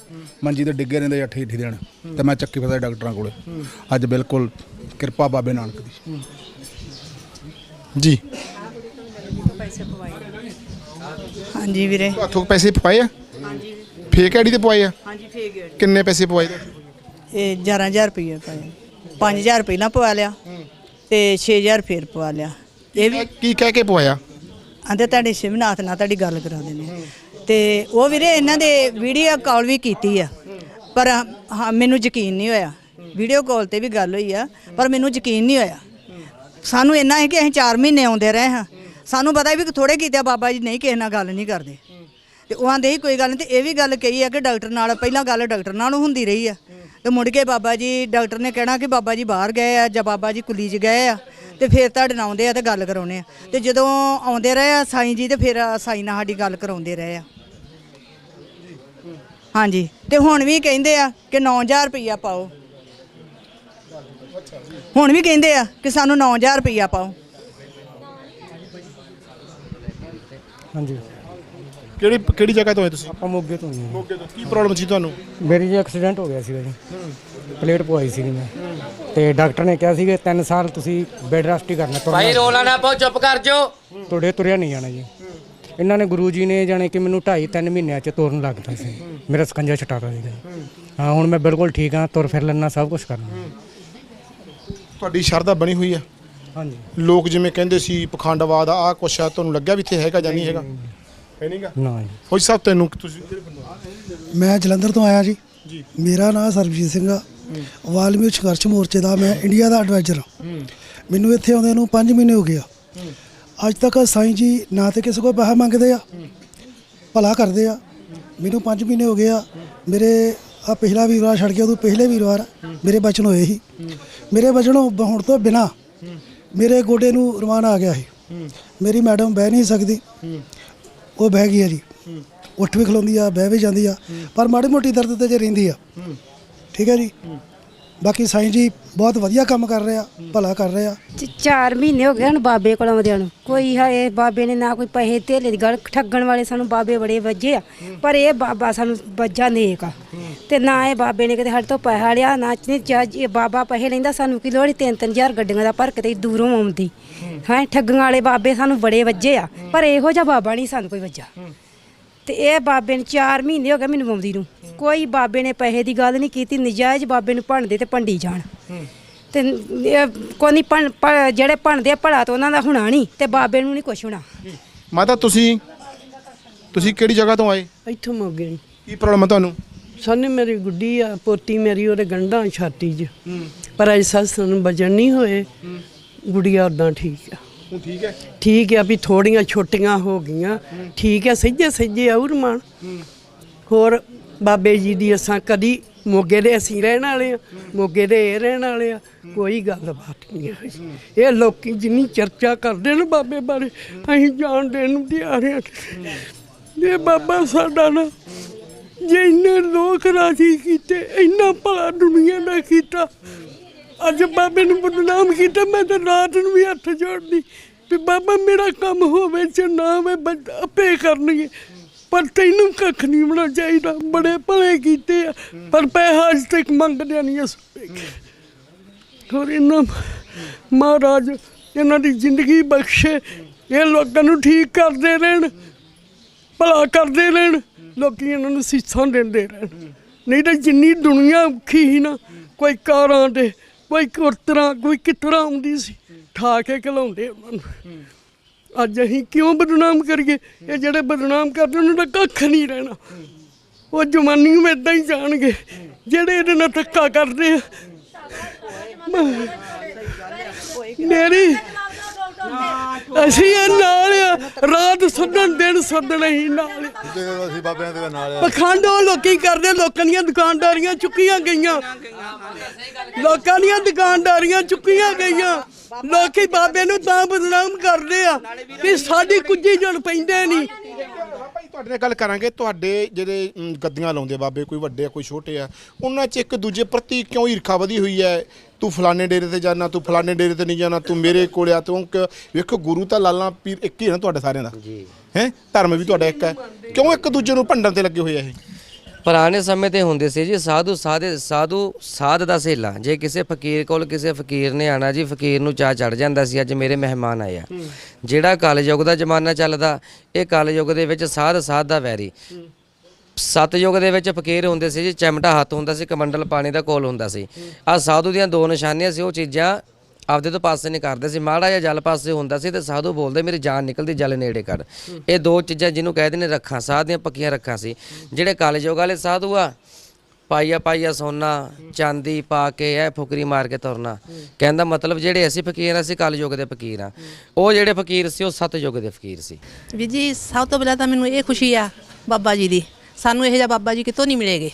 ਮੰਜੀ ਤੇ ਡਿੱਗੇ ਰਹਿੰਦੇ ਅੱਠੇ ਅੱਠੇ ਦਿਨ। ਤੇ ਮੈਂ ਚੱਕੀ ਫਿਰਦਾ ਡਾਕਟਰਾਂ ਕੋਲੇ। ਅੱਜ ਬਿਲਕੁਲ ਕਿਰਪਾ ਬਾਬੇ ਨਾਨਕ ਦੀ। ਜੀ। ਹਾਂਜੀ ਵੀਰੇ। ਤੁਹਾਥੋਂ ਪੈਸੇ ਪਵਾਏ ਆ? ਹਾਂਜੀ। ਫੇਕ ਆਈਡੀ ਤੇ ਪਵਾਏ ਆ? ਹਾਂਜੀ ਫੇਕ ਹੈ ਕਿੰਨੇ ਪੈਸੇ ਪਵਾਏ ਤੇ? ਇਹ 11000 ਰੁਪਏ ਪਾਏ 5000 ਪਹਿਲਾਂ ਪਵਾ ਲਿਆ ਤੇ 6000 ਫੇਰ ਪਵਾ ਲਿਆ। ਇਹ ਵੀ ਕੀ ਕਹਿ ਕੇ ਪਵਾਇਆ? ਆਂਦੇ ਤੁਹਾਡੇ ਸ਼ਿਵਨਾਥ ਨਾਲ ਤੁਹਾਡੀ ਗੱਲ ਕਰਾ ਦੇਣੀ ਤੇ ਉਹ ਵੀਰੇ ਇਹਨਾਂ ਦੇ ਵੀਡੀਓ ਕਾਲ ਵੀ ਕੀਤੀ ਆ। ਪਰ ਹਾਂ ਮੈਨੂੰ ਯਕੀਨ ਨਹੀਂ ਹੋਇਆ। ਵੀਡੀਓ ਕਾਲ ਤੇ ਵੀ ਗੱਲ ਹੋਈ ਆ ਪਰ ਮੈਨੂੰ ਯਕੀਨ ਨਹੀਂ ਹੋਇਆ। ਸਾਨੂੰ ਇੰਨਾ ਹੈ ਕਿ ਅਸੀਂ 4 ਮਹੀਨੇ ਆਉਂਦੇ ਰਹੇ ਹਾਂ। ਸਾਨੂੰ ਪਤਾ ਵੀ ਥੋੜੇ ਕੀਤੇ ਆ, ਬਾਬਾ ਜੀ ਨਹੀਂ ਕਿਸੇ ਨਾਲ ਗੱਲ ਨਹੀਂ ਕਰਦੇ। ਤੇ ਉਹ ਆਂਦੇ ਹੀ ਕੋਈ ਗੱਲ ਨਹੀਂ ਤੇ ਇਹ ਵੀ ਗੱਲ ਕਹੀ ਆ ਕਿ ਡਾਕਟਰ ਨਾਲ ਪਹਿਲਾਂ ਗੱਲ ਡਾਕਟਰ ਨਾਲ ਹੁੰਦੀ ਰਹੀ ਆ। ਤੇ ਮੁੜ ਕੇ ਬਾਬਾ ਜੀ ਡਾਕਟਰ ਨੇ ਕਹਿਣਾ ਕਿ ਬਾਬਾ ਜੀ ਬਾਹਰ ਗਏ ਆ ਜਾਂ ਬਾਬਾ ਜੀ ਕੁੱਲੀ 'ਚ ਗਏ ਆ। ਤੇ ਫਿਰ ਤੁਹਾਡੇ ਨਾਲ ਆਉਂਦੇ ਆ ਤੇ ਗੱਲ ਕਰਾਉਣੇ ਆ। ਤੇ ਜਦੋਂ ਆਉਂਦੇ ਰਹੇ ਆ ਸਾਈਂ ਜੀ ਤੇ ਫਿਰ ਸਾਈਂ ਨਾਲ ਸਾਡੀ ਗੱਲ ਕਰਾਉਂਦੇ ਰਹੇ ਆ। ਹਾਂਜੀ। ਤੇ ਹੁਣ ਵੀ ਕਹਿੰਦੇ ਆ ਕਿ 9000 ਰੁਪਈਆ ਪਾਓ। ਹੁਣ ਵੀ ਕਹਿੰਦੇ ਆ ਕਿ ਸਾਨੂੰ 9000 ਰੁਪਈਆ ਪਾਓ। ਹਾਂਜੀ। ਕਿਹੜੀ ਕਿਹੜੀ ਜਗ੍ਹਾ ਤੋਂ ਆਏ ਤੁਸੀਂ? ਆਪਾਂ ਮੋਗੇ ਤੋਂ ਹੀ ਹਾਂ। ਮੋਗੇ ਤੋਂ। ਕੀ ਪ੍ਰੋਬਲਮ ਸੀ ਤੁਹਾਨੂੰ? ਮੇਰੀ ਜੀ ਐਕਸੀਡੈਂਟ ਹੋ ਗਿਆ ਸੀਗਾ ਜੀ। ਪਲੇਟ ਪਵਾਈ ਸੀਗੀ ਮੈਂ। ਤੇ ਡਾਕਟਰ ਨੇ ਕਿਹਾ ਸੀ ਕਿ 3 ਸਾਲ ਤੁਸੀਂ ਬੈੱਡ ਰੈਸਟ ਹੀ ਕਰਨਾ ਭਾਈ ਰੋਲਾ ਨਾ ਪਾਓ ਚੁੱਪ ਕਰ ਜੋ ਤੁਹਾਡੇ ਤੁਰਿਆ ਨਹੀਂ ਜਾਣਾ ਜੀ। ਇਹਨਾਂ ਨੇ ਗੁਰੂ ਜੀ ਨੇ ਜਾਣੇ ਕਿ ਮੈਨੂੰ 2.5 3 ਮਹੀਨਿਆਂ ਚ ਤੁਰਨ ਲੱਗਦਾ ਸੀ। ਮੇਰਾ ਸਕੰਜਾ ਛਟਾਤਾ ਸੀਗਾ। ਹਾਂ ਹੁਣ ਮੈਂ ਬਿਲਕੁਲ ਠੀਕ ਹਾਂ ਤੁਰ ਫਿਰ ਲੈਣਾ ਸਭ ਕੁਝ ਕਰਨਾ। ਤੁਹਾਡੀ ਸ਼ਰਧਾ ਬਣੀ ਹੋਈ ਆ? ਹਾਂਜੀ। ਲੋਕ ਜਿਵੇਂ ਕਹਿੰਦੇ ਸੀ ਪਖੰਡਵਾਦ ਆ ਕੁਛ ਆ ਤੁਹਾਨੂੰ ਲੱਗਿਆ ਵੀ ਇੱਥੇ ਹੈਗਾ ਜਾਂ ਨਹੀਂ ਹੈਗਾ? ਹੈ ਨਹੀਂਗਾ? ਨਾ ਜੀ। ਫੌਜੀ ਸਾਹਿਬ ਤੈਨੂੰ ਤੁਸੀਂ ਮੈਂ ਜਲੰਧਰ ਤੋਂ ਆਇਆ ਜੀ। ਜੀ। ਮੇਰਾ ਨਾਮ ਸਰਬਜੀਤ ਸਿੰਘ ਆ। ਵਾਲਮੀਕ ਸੰਘਰਸ਼ ਮੋਰਚੇ ਦਾ ਮੈਂ ਇੰਡੀਆ ਦਾ ਐਡਵਾਈਜ਼ਰ ਹਾਂ। ਮੈਨੂੰ ਇੱਥੇ ਆਉਂਦੇ ਨੂੰ 5 ਮਹੀਨੇ ਹੋ ਗਏ ਆ। ਅੱਜ ਤੱਕ ਸਾਈਂ ਜੀ ਨਾ ਤੇ ਕਿਸੇ ਕੋਲ ਪੈਸਾ ਮੰਗਦੇ ਆ ਭਲਾ ਕਰਦੇ ਆ। ਮੈਨੂੰ 5 ਮਹੀਨੇ ਹੋ ਗਏ ਆ। ਮੇਰੇ ਆ ਪਿਛਲਾ ਵੀਰਵਾਰ ਛੱਡ ਗਿਆ ਉਦੋਂ ਪਿਛਲੇ ਵੀਰਵਾਰ ਮੇਰੇ ਬਚਨ ਹੋਏ ਸੀ। ਮੇਰੇ ਬਚਨ ਹੋਣ ਤੋਂ ਬਿਨਾ ਮੇਰੇ ਗੋਡੇ ਨੂੰ ਰਵਾਨਾ ਆ ਗਿਆ ਸੀ। ਮੇਰੀ ਮੈਡਮ ਬਹਿ ਨਹੀਂ ਸਕਦੀ। ਉਹ ਬਹਿ ਗਈ ਆ ਜੀ ਉੱਠ ਵੀ ਖਲੋਂਦੀ ਆ ਬਹਿ ਵੀ ਜਾਂਦੀ ਆ। ਪਰ ਮਾੜੀ ਮੋਟੀ ਦਰਦ ਤੇ ਜੇ ਰਹਿੰਦੀ ਆ। ਠੀਕ ਹੈ ਜੀ। ਬਾਕੀ ਸਾਈਂ ਜੀ ਬਹੁਤ ਵਧੀਆ ਕੰਮ ਕਰ ਰਹੇ ਆ, ਭਲਾ ਕਰ ਰਹੇ ਆ। ਚ- ਮਹੀਨੇ ਹੋ ਗਏ ਹਨ ਬਾਬੇ ਕੋਲ ਆਉਂਦਿਆਂ ਨੂੰ। ਕੋਈ ਹੈ ਬਾਬੇ ਨੇ ਨਾ ਕੋਈ ਪੈਸੇ ਧੇਲੇ ਦੀ ਗੱਲ ਠੱਗਣ ਵਾਲੇ ਸਾਨੂੰ ਬਾਬੇ ਬੜੇ ਵੱਜੇ ਆ। ਪਰ ਇਹ ਬਾਬਾ ਸਾਨੂੰ ਵੱਜਾ ਨੇਕ ਆ। ਤੇ ਨਾ ਇਹ ਬਾਬੇ ਨੇ ਕਿਤੇ ਸਾਡੇ ਤੋਂ ਪੈਸਾ ਲਿਆ, ਨਾ ਚ ਇਹ ਬਾਬਾ ਪੈਸੇ ਲੈਂਦਾ, ਸਾਨੂੰ ਕੀ ਲੋੜ 3-3000 ਗੱਡੀਆਂ ਦਾ ਭਰ ਕੇ ਤੇ ਦੂਰੋਂ ਆਉਂਦੀ। ਹੈ, ਠੱਗਣ ਵਾਲੇ ਬਾਬੇ ਸਾਨੂੰ ਬੜੇ ਵੱਜੇ ਆ। ਪਰ ਇਹੋ ਜਿਹਾ ਬਾਬਾ ਨਹੀਂ ਸਾਨੂੰ ਕੋਈ ਵੱਜਾ। ਤੇ ਇਹ ਬਾਬੇ ਨੇ 4 ਮਹੀਨੇ ਹੋ ਗਏ ਮੈਨੂੰ ਆਉਂਦੀ ਨੂੰ। ਕੋਈ ਬਾਬੇ ਨੇ ਪੈਸੇ ਦੀ ਗੱਲ ਨਹੀਂ ਕੀਤੀ ਨਜਾਇਜ਼ ਬਾਬੇ ਨੂੰ ਭੰਡਦੇ ਤੇ ਭੰਡੀ ਜਾਣ। ਤੇ ਕੋਈ ਨਹੀਂ ਜਿਹੜੇ ਭਣਦੇ ਆ ਭਲਾ ਤਾਂ ਉਹਨਾਂ ਦਾ ਹੋਣਾ ਨਹੀਂ ਤੇ ਬਾਬੇ ਨੂੰ ਨਹੀਂ ਕੁਛ ਹੋਣਾ। ਮਾਤਾ ਤੁਸੀਂ ਤੁਸੀਂ ਕਿਹੜੀ ਜਗ੍ਹਾ ਤੋਂ ਆਏ? ਇੱਥੋਂ ਮੋਗੇ ਜੀ। ਕੀ ਪ੍ਰੋਬਲਮ ਹੈ ਤੁਹਾਨੂੰ? ਸਾਨੂੰ ਮੇਰੀ ਗੁੱਡੀ ਆ ਪੋਤੀ ਮੇਰੀ ਉਹਦੇ ਗੰਢਾਂ ਛਾਤੀ 'ਚ। ਪਰ ਅਜ ਸੱਸ ਨੂੰ ਵਜਨ ਨਹੀਂ ਹੋਏ। ਗੁੜੀਆ ਉਦਾਂ ਠੀਕ ਆ। ਹੁਣ ਠੀਕ ਹੈ? ਠੀਕ ਆ ਵੀ ਥੋੜੀਆਂ ਛੋਟੀਆਂ ਹੋ ਗਈਆਂ। ਠੀਕ ਆ ਸੱਜੇ ਸੱਜੇ ਆਉ ਰਮਾਨ ਹੋਰ ਬਾਬੇ ਜੀ ਦੀ ਅਸਾਂ ਕਦੀ ਮੋਗੇ ਦੇ ਅਸੀਂ ਰਹਿਣ ਵਾਲੇ ਆ ਮੋਗੇ ਦੇ ਇਹ ਰਹਿਣ ਵਾਲੇ ਆ ਕੋਈ ਗੱਲਬਾਤ ਨਹੀਂ ਹੋਈ ਇਹ ਲੋਕੀ ਜਿੰਨੀ ਚਰਚਾ ਕਰਦੇ ਨੇ ਬਾਬੇ ਬਾਰੇ ਅਸੀਂ ਜਾਣ ਦੇਣ ਨੂੰ ਤਿਆਰ ਹਾਂ। ਇਹ ਬਾਬਾ ਸਾਡਾ ਨਾ ਜੇ ਇੰਨੇ ਲੋਕ ਰਾਜੀ ਕੀਤੇ ਇੰਨਾ ਭਲਾ ਦੁਨੀਆ ਦਾ ਕੀਤਾ ਅੱਜ ਬਾਬੇ ਨੂੰ ਬਦਨਾਮ ਕੀਤਾ ਮੈਂ ਤਾਂ ਰਾਤ ਨੂੰ ਵੀ ਹੱਥ ਜੋੜਦੀ। ਵੀ ਬਾਬਾ ਮੇਰਾ ਕੰਮ ਹੋਵੇ ਚ ਨਾ ਹੋਵੇ ਆਪੇ ਕਰਨਗੇ। ਪਰ ਤੈਨੂੰ ਕੱਖ ਨਹੀਂ ਹੋਣਾ ਚਾਹੀਦਾ। ਬੜੇ ਭਲੇ ਕੀਤੇ ਆ। ਪਰ ਪੈਸਾ ਅੱਜ ਤੱਕ ਮੰਗਦੇ ਨਹੀਂ ਅਸ। ਹੋਰ ਇਹਨਾਂ ਮਹਾਰਾਜ, ਇਹਨਾਂ ਦੀ ਜ਼ਿੰਦਗੀ ਬਖਸ਼ੇ। ਇਹ ਲੋਕਾਂ ਨੂੰ ਠੀਕ ਕਰਦੇ ਰਹਿਣ। ਭਲਾ ਕਰਦੇ ਰਹਿਣ। ਲੋਕੀ ਇਹਨਾਂ ਨੂੰ ਸੀਸਾਂ ਦਿੰਦੇ ਰਹਿਣ। ਨਹੀਂ ਤਾਂ ਜਿੰਨੀ ਦੁਨੀਆ ਔਖੀ ਸੀ ਨਾ, ਕੋਈ ਕਾਰਾਂ ਤੇ, ਕੋਈ ਕੁਰਤਰਾ, ਕੋਈ ਕਿਤਰਾ ਆਉਂਦੀ ਸੀ। ਠਾ ਕੇ ਘਲਾਉਂਦੇ ਉਹਨਾਂ ਨੂੰ। ਅੱਜ ਅਸੀਂ ਕਿਉਂ ਬਦਨਾਮ ਕਰੀਏ? ਇਹ ਜਿਹੜੇ ਬਦਨਾਮ ਕਰਦੇ ਉਹਨਾਂ ਦਾ ਕੱਖ ਨਹੀਂ ਰਹਿਣਾ। ਉਹ ਜਵਾਨੀ ਨੂੰ ਇਦਾਂ ਹੀ ਜਾਣਗੇ। ਜਿਹੜੇ ਇਹਦੇ ਨਾਲ ਧੱਕਾ ਕਰਦੇ ਆ। ਮੇਰੀ ਅਸੀਂ ਇਹ ਨਾਲ ਆ। ਰਾਤ ਸੱਦਣ ਦਿਨ ਸੱਦਣ ਹੀ ਨਾਲ। ਅਸੀਂ ਬਾਬਿਆਂ ਦੇ ਨਾਲ ਪਖੰਡ ਉਹ ਲੋਕੀ ਕਰਦੇ ਲੋਕਾਂ ਦੀਆਂ ਦੁਕਾਨਦਾਰੀਆਂ ਚੁੱਕੀਆਂ ਗਈਆਂ। ਲੋਕਾਂ ਦੀਆਂ ਦੁਕਾਨਦਾਰੀਆਂ ਚੁੱਕੀਆਂ ਗਈਆਂ। ਲੋਕੀ ਬਾਬੇ ਨੂੰ ਤਾਂ ਬਦਨਾਮ ਕਰਦੇ ਆ ਕਿ ਸਾਡੀ ਕੁੱਜੀ ਜੁੜ ਪੈਂਦੇ ਨਹੀਂ ਭਾਈ ਤੁਹਾਡੇ ਨਾਲ ਗੱਲ ਕਰਾਂਗੇ ਤੁਹਾਡੇ ਜਿਹੜੇ ਗੱਦੀਆਂ ਲਾਉਂਦੇ ਬਾਬੇ ਕੋਈ ਵੱਡੇ ਆ ਕੋਈ ਛੋਟੇ ਆ ਉਹਨਾਂ 'ਚ ਇੱਕ ਦੂਜੇ ਪ੍ਰਤੀ ਕਿਉਂ ਈਰਖਾ ਵਧੀ ਹੋਈ ਹੈ? ਤੂੰ ਫਲਾਣੇ ਡੇਰੇ ਤੇ ਜਾਣਾ ਤੂੰ ਫਲਾਣੇ ਡੇਰੇ ਤੇ ਨਹੀਂ ਜਾਣਾ ਤੂੰ ਮੇਰੇ ਕੋਲ ਆ ਤੂੰ ਕ- ਵੇਖੋ ਗੁਰੂ ਤਾਂ ਲਾਲਾ ਪੀਰ ਇੱਕ ਹੀ ਹੈ ਨਾ ਤੁਹਾਡੇ ਸਾਰਿਆਂ ਦਾ। ਜੀ। ਹੈ? ਧਰਮ ਵੀ ਤੁਹਾਡਾ ਇੱਕ ਹੈ। ਕਿਉਂ ਇੱਕ ਦੂਜੇ ਨੂੰ ਭੰਡਣ ਤੇ ਲੱਗੇ ਹੋਏ ਆ ਇਹ? ਪੁਰਾਣੇ ਸਮੇਂ ਤੇ ਹੁੰਦੇ ਸੀ ਜੀ ਸਾਧੂ ਸਾਧੇ ਸਾਧੂ ਸਾਧ ਦਾ ਸੇਲਾ ਜੇ ਕਿਸੇ ਫਕੀਰ ਕੋਲ ਕਿਸੇ ਫਕੀਰ ਨੇ ਆਣਾ ਜੀ ਫਕੀਰ ਨੂੰ ਚਾਹ ਚੜ ਜਾਂਦਾ ਸੀ ਅੱਜ ਮੇਰੇ ਮਹਿਮਾਨ ਆਏ ਆ। ਜਿਹੜਾ ਕਲਯੁਗ ਦਾ ਜ਼ਮਾਨਾ ਚੱਲਦਾ ਇਹ ਕਲਯੁਗ ਦੇ ਵਿੱਚ ਸਾਧ ਸਾਧ ਦਾ ਵੈਰੀ। ਸਤਯੁਗ ਦੇ ਵਿੱਚ ਫਕੀਰ ਹੁੰਦੇ ਸੀ ਜੀ ਚਮਟਾ ਹੱਥ ਹੁੰਦਾ ਸੀ ਕਮੰਡਲ ਪਾਣੀ ਦਾ ਕੋਲ ਹੁੰਦਾ ਸੀ। ਆ ਸਾਧੂ ਦੀਆਂ ਦੋ ਨਿਸ਼ਾਨੀਆਂ ਸੀ ਉਹ ਚੀਜ਼ਾਂ ਆਪਦੇ ਤੋਂ ਪਾਸੇ ਨਹੀਂ ਕਰਦੇ ਸੀ, ਮਾੜਾ ਜਿਹਾ ਜਲ ਪਾਸੇ ਹੁੰਦਾ ਸੀ ਤੇ ਸਾਧੂ ਬੋਲਦੇ, ਮੇਰੀ ਜਾਨ ਨਿਕਲਦੀ ਜਲ ਨੇੜੇ ਕਰ। ਇਹ ਦੋ ਚੀਜ਼ਾਂ ਜਿਹਨੂੰ ਕਹਿੰਦੇ ਨੇ, ਰੱਖਾਂ ਸਾਧ ਦੀਆਂ ਪੱਕੀਆਂ ਰੱਖਾਂ ਸੀ। ਜਿਹੜੇ ਕਲਯੁਗ ਵਾਲੇ ਸਾਧੂ ਆ, ਪਾਈਆ ਪਾਈਆ ਸੋਨਾ, ਚਾਂਦੀ ਪਾ ਕੇ, ਇਹ ਫੁਕਰੀ ਮਾਰ ਕੇ ਤੁਰਨਾ। ਕਹਿੰਦਾ ਮਤਲਬ ਜਿਹੜੇ ਅਸੀਂ ਫਕੀਰ ਆ, ਅਸੀਂ ਕਲਯੁਗ ਦੇ ਫਕੀਰ ਆ। ਉਹ ਜਿਹੜੇ ਫਕੀਰ ਸੀ, ਉਹ ਸਤਯੁਗ ਦੇ ਫਕੀਰ ਸੀ। ਵੀ ਜੀ, ਸਭ ਤੋਂ ਪਹਿਲਾਂ ਤਾਂ ਮੈਨੂੰ ਇਹ ਖੁਸ਼ੀ ਆ ਬਾਬਾ ਜੀ ਦੀ। ਸਾਨੂੰ ਇਹੋ ਜਿਹਾ ਬਾਬਾ ਜੀ ਕਿਤੋਂ ਨਹੀਂ ਮਿਲੇਗੇ।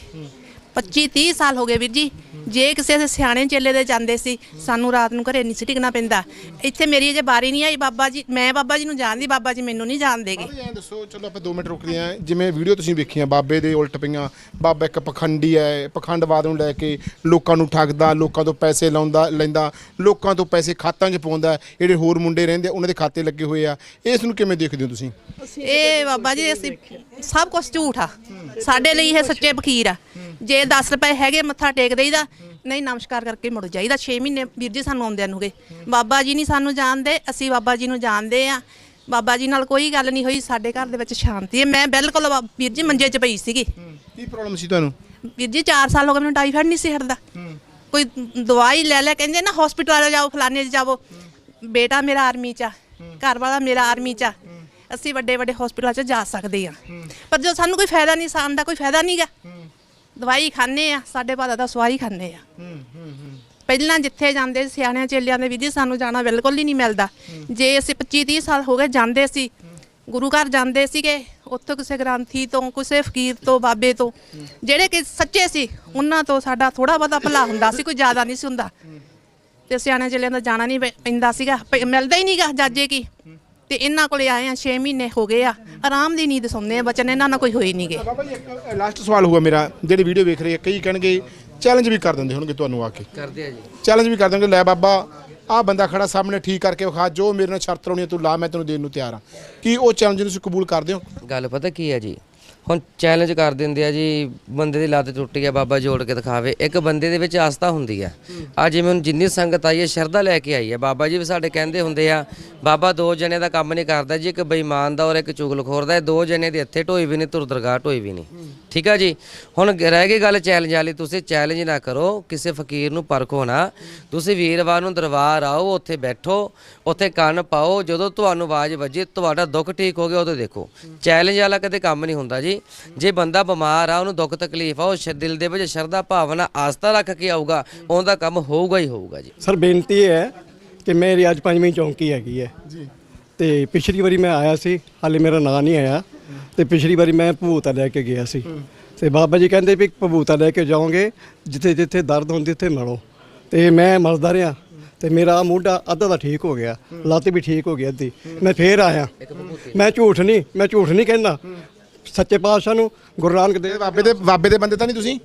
25 30 ਸਾਲ ਹੋ ਗਏ ਵੀਰ ਜੀ। ਜੇ ਕਿਸੇ ਦੇ ਸਿਆਣੇ ਚੇਲੇ ਦੇ ਜਾਂਦੇ ਸੀ ਸਾਨੂੰ ਰਾਤ ਨੂੰ ਘਰੇ ਨਹੀਂ ਸੀ ਟਿਕਣਾ ਪੈਂਦਾ। ਇੱਥੇ ਮੇਰੀ ਅਜੇ ਬਾਰੀ ਨਹੀਂ ਆਈ ਬਾਬਾ ਜੀ। ਮੈਂ ਬਾਬਾ ਜੀ ਨੂੰ ਜਾਣਦੀ ਬਾਬਾ ਜੀ ਮੈਨੂੰ ਨਹੀਂ ਜਾਣਦੇਗੇ ਐਂ ਦੱਸੋ ਚਲੋ ਆਪਾਂ 2 ਮਿੰਟ ਰੁਕਦੇ ਆਂ। ਜਿਵੇਂ ਵੀਡੀਓ ਤੁਸੀਂ ਵੇਖੀਆਂ ਬਾਬੇ ਦੇ ਉਲਟ ਪਈਆਂ ਬਾਬਾ ਇੱਕ ਪਖੰਡੀ ਹੈ ਪਖੰਡਵਾਦ ਨੂੰ ਲੈ ਕੇ ਲੋਕਾਂ ਨੂੰ ਠੱਗਦਾ ਲੋਕਾਂ ਤੋਂ ਪੈਸੇ ਲਾਉਂਦਾ ਲੈਂਦਾ ਲੋਕਾਂ ਤੋਂ ਪੈਸੇ ਖਾਤਾਂ 'ਚ ਪਾਉਂਦਾ ਜਿਹੜੇ ਹੋਰ ਮੁੰਡੇ ਰਹਿੰਦੇ ਆ, ਉਹਨਾਂ ਦੇ ਖਾਤੇ ਲੱਗੇ ਹੋਏ ਆ। ਇਸ ਨੂੰ ਕਿਵੇਂ ਦੇਖਦੇ ਹੋ ਤੁਸੀਂ? ਇਹ ਬਾਬਾ ਜੀ ਅਸੀਂ ਸਭ ਕੁਝ ਝੂਠ ਆ। ਸਾਡੇ ਲਈ ਇਹ ਸੱਚੇ ਫਕੀਰ ਆ। ਜੇ 10 ਰੁਪਏ ਹੈਗੇ ਮੱਥਾ ਟੇਕ ਦੇਈਦਾ। ਨਹੀਂ ਨਮਸਕਾਰ ਕਰਕੇ ਮੁੜ ਜਾਈਦਾ। 6 ਮਹੀਨੇ ਵੀਰ ਜੀ ਸਾਨੂੰ ਆਉਂਦਿਆਂ ਨੂੰ ਗਏ। ਬਾਬਾ ਜੀ ਨਹੀਂ ਸਾਨੂੰ ਜਾਣਦੇ ਅਸੀਂ ਬਾਬਾ ਜੀ ਨੂੰ ਜਾਣਦੇ ਆ। ਬਾਬਾ ਜੀ ਨਾਲ ਕੋਈ ਗੱਲ ਨਹੀਂ ਹੋਈ ਸਾਡੇ ਘਰ ਦੇ ਵਿੱਚ ਸ਼ਾਂਤੀ ਹੈ। ਮੈਂ ਬਿਲਕੁਲ ਬਾ- ਵੀਰ ਜੀ ਮੰਜੇ 'ਚ ਪਈ ਸੀਗੀ। ਕੀ ਪ੍ਰੋਬਲਮ ਸੀ ਤੁਹਾਨੂੰ? ਵੀਰ ਜੀ 4 ਸਾਲ ਹੋ ਗਏ ਮੈਨੂੰ ਟਾਈਫਾਇਡ ਨਹੀਂ ਸੀ ਹਟਦਾ। ਕੋਈ ਦਵਾਈ ਲੈ ਲੈ ਕਹਿੰਦੇ ਨਾ ਹਸਪੀਟਲ ਜਾਓ ਫਲਾਣੇ 'ਚ ਜਾਵੋ। ਬੇਟਾ ਮੇਰਾ ਆਰਮੀ 'ਚ ਆ ਘਰ ਵਾਲਾ ਮੇਰਾ ਆਰਮੀ 'ਚ ਆ। ਅਸੀਂ ਵੱਡੇ ਵੱਡੇ ਹਸਪੀਟਲਾਂ 'ਚ ਜਾ ਸਕਦੇ ਆ। ਪਰ ਜੋ ਸਾਨੂੰ ਕੋਈ ਫਾਇਦਾ ਨਹੀਂ ਸਾਨ ਦਾ ਕੋਈ ਫਾਇਦਾ ਨਹੀਂਗਾ ਦਵਾਈ ਖਾਣੇ ਆ ਸਾਡੇ ਭਾਦਾ ਦਾ ਸਵਾਰੀ ਖਾਣੇ ਆ। ਪਹਿਲਾਂ ਜਿੱਥੇ ਜਾਂਦੇ ਸਿਆਣਿਆਂ ਚੇਲਿਆਂ ਦੇ ਵਿਧੀ ਸਾਨੂੰ ਜਾਣਾ ਬਿਲਕੁਲ ਹੀ ਨਹੀਂ ਮਿਲਦਾ। ਜੇ ਅਸੀਂ 25 30 ਸਾਲ ਹੋ ਗਏ ਜਾਂਦੇ ਸੀ ਗੁਰੂ ਘਰ ਜਾਂਦੇ ਸੀਗੇ ਉੱਥੋਂ ਕਿਸੇ ਗ੍ਰੰਥੀ ਤੋਂ ਕਿਸੇ ਫਕੀਰ ਤੋਂ ਬਾਬੇ ਤੋਂ। ਜਿਹੜੇ ਕਿ ਸੱਚੇ ਸੀ ਉਹਨਾਂ ਤੋਂ ਸਾਡਾ ਥੋੜਾ ਬਹੁਤਾ ਭਲਾ ਹੁੰਦਾ ਸੀ ਕੋਈ ਜ਼ਿਆਦਾ ਨਹੀਂ ਸੀ ਹੁੰਦਾ। ਤੇ ਸਿਆਣਿਆਂ ਚੇਲਿਆਂ ਦਾ ਜਾਣਾ ਨਹੀਂ ਪੈਂਦਾ ਸੀਗਾ ਪ- ਮਿਲਦਾ ਹੀ ਨਹੀਂਗਾ ਜਾਜੇ ਕੀ। ਤੇ ਇਹਨਾਂ ਕੋਲੇ ਆਏ ਆ 6 ਮਹੀਨੇ ਹੋ ਗਏ ਆ। ਆਰਾਮ ਦੀ ਨੀਂਦ ਸੌਂਦੇ ਆ ਬਚਨ ਇਹਨਾਂ ਨਾਲ ਕੋਈ ਹੋਈ ਨਹੀਂਗੇ ਬਾਬਾ ਜੀ ਇੱਕ ਲਾਸਟ ਸਵਾਲ ਹੋਊਗਾ ਮੇਰਾ। ਜਿਹੜੀ ਵੀਡੀਓ ਵੇਖ ਰਹੇ ਆ ਕਈ ਕਹਿਣਗੇ ਚੈਲੰਜ ਵੀ ਕਰ ਦਿੰਦੇ ਹੋਣਗੇ ਤੁਹਾਨੂੰ ਆ ਕੇ। ਕਰਦੇ ਆ ਜੀ। ਚੈਲੰਜ ਵੀ ਕਰ ਦੇਣਗੇ ਲੈ ਬਾਬਾ ਆਹ ਬੰਦਾ ਖੜਾ ਸਾਹਮਣੇ ਠੀਕ ਕਰਕੇ ਵਿਖਾ ਜੋ ਮੇਰੇ ਨਾਲ ਸ਼ਰਤ ਲਾਉਣੀ ਤੂੰ ਲਾ ਮੈਂ ਤੈਨੂੰ ਦੇਣ ਨੂੰ ਤਿਆਰ ਹਾਂ ਕੀ ਉਹ ਚੈਲੰਜ ਨੂੰ ਤੁਸੀਂ ਕਬੂਲ ਕਰਦੇ ਹੋ? ਗੱਲ ਪਤਾ ਕੀ ਹੈ ਜੀ? ਹੁਣ ਚੈਲੰਜ ਕਰ ਦਿੰਦੇ ਆ ਜੀ ਬੰਦੇ ਦੀ ਲੱਤ ਟੁੱਟ ਗਿਆ ਬਾਬਾ ਜੋੜ ਕੇ ਦਿਖਾਵੇ। ਇੱਕ ਬੰਦੇ ਦੇ ਵਿੱਚ ਆਸਥਾ ਹੁੰਦੀ ਹੈ ਆ ਜਿਵੇਂ ਹੁਣ ਜਿੰਨੀ ਸੰਗਤ ਆਈ ਹੈ ਸ਼ਰਧਾ ਲੈ ਕੇ ਆਈ ਹੈ ਬਾਬਾ ਜੀ ਵੀ ਸਾਡੇ ਕਹਿੰਦੇ ਹੁੰਦੇ ਆ ਬਾਬਾ ਦੋ ਜਣੇ ਦਾ ਕੰਮ ਨਹੀਂ ਕਰਦਾ ਜੀ ਇੱਕ ਬੇਈਮਾਨ ਦਾ ਔਰ ਇੱਕ ਚੁਗਲਖੋਰ ਦਾ। ਇਹ ਦੋ ਜਣੇ ਦੇ ਇੱਥੇ ਢੋਈ ਵੀ ਨਹੀਂ ਤੁਰ ਦਰਗਾਹ ਢੋਈ ਵੀ ਨਹੀਂ। ਠੀਕ ਆ ਜੀ? ਹੁਣ ਰਹਿ ਗਈ ਗੱਲ ਚੈਲੰਜ ਵਾਲੀ ਤੁਸੀਂ ਚੈਲੰਜ ਨਾ ਕਰੋ ਕਿਸੇ ਫਕੀਰ ਨੂੰ ਪਰਖੋ ਨਾ। ਤੁਸੀਂ ਵੀਰਵਾਰ ਨੂੰ ਦਰਬਾਰ ਆਓ ਉੱਥੇ ਬੈਠੋ ਉੱਥੇ ਕੰਨ ਪਾਓ ਜਦੋਂ ਤੁਹਾਨੂੰ ਆਵਾਜ਼ ਵੱਜੇ ਤੁਹਾਡਾ ਦੁੱਖ ਠੀਕ ਹੋ ਗਿਆ ਉਦੋਂ ਦੇਖੋ। ਚੈਲੰਜ ਵਾਲਾ ਕਦੇ ਕੰਮ ਨਹੀਂ ਹੁੰਦਾ ਜੀ। ਜੇ। ਬੰਦਾ ਬਿਮਾਰ ਆ ਉਹਨੂੰ ਦੁੱਖ ਤਕਲੀਫ ਆ ਉਹ ਦਿਲ ਦੇ ਵਿੱਚ ਸ਼ਰਧਾ ਭਾਵਨਾ ਆਸਥਾ ਰੱਖ ਕੇ ਆਊਗਾ ਉਹਦਾ ਕੰਮ ਹੋਊਗਾ ਹੀ ਹੋਊਗਾ ਜੀ। ਸਰ ਬੇਨਤੀ ਹੈ ਕਿ ਮੇਰੀ ਅੱਜ ਪੰਜਵੀਂ ਚੌਂਕੀ ਹੈਗੀ ਹੈ। ਜੀ। ਤੇ ਪਿਛਲੀ ਵਾਰੀ ਮੈਂ ਆਇਆ ਸੀ ਹਾਲੇ ਮੇਰਾ ਨਾਂ ਨਹੀਂ ਆਇਆ। ਤੇ ਪਿਛਲੀ ਵਾਰੀ ਮੈਂ ਭੂਤਾ ਲੈ ਕੇ ਗਿਆ ਸੀ। ਤੇ ਬਾਬਾ ਜੀ ਕਹਿੰਦੇ ਵੀ ਭੂਤਾ ਲੈ ਕੇ ਜਾਓਗੇ ਜਿੱਥੇ ਜਿੱਥੇ ਦਰਦ ਹੁੰਦੀ ਉੱਥੇ ਮਲੋ ਤੇ ਮੈਂ ਮਲਦਾ ਰਿਹਾ। ਤੇ ਮੇਰਾ ਮੋਢਾ ਅੱਧਾ ਦਾ ਠੀਕ ਹੋ ਗਿਆ ਲੱਤ ਵੀ ਠੀਕ ਹੋ ਗਈ ਅੱਧੀ। ਮੈਂ ਫੇਰ ਆਇਆ। ਮੈਂ ਝੂਠ ਨਹੀਂ ਮੈਂ ਝੂਠ ਨਹੀਂ ਕਹਿੰਦਾ। ਸੱਚੇ ਪਾਤਸ਼ਾਹ ਨੂੰ ਗੁਰੂ ਨਾਨਕ ਦੇਵ ਬਾਬੇ ਦੇ ਬਾਬੇ ਦੇ ਬੰਦੇ ਤਾਂ ਨਹੀਂ ਤੁਸੀਂ?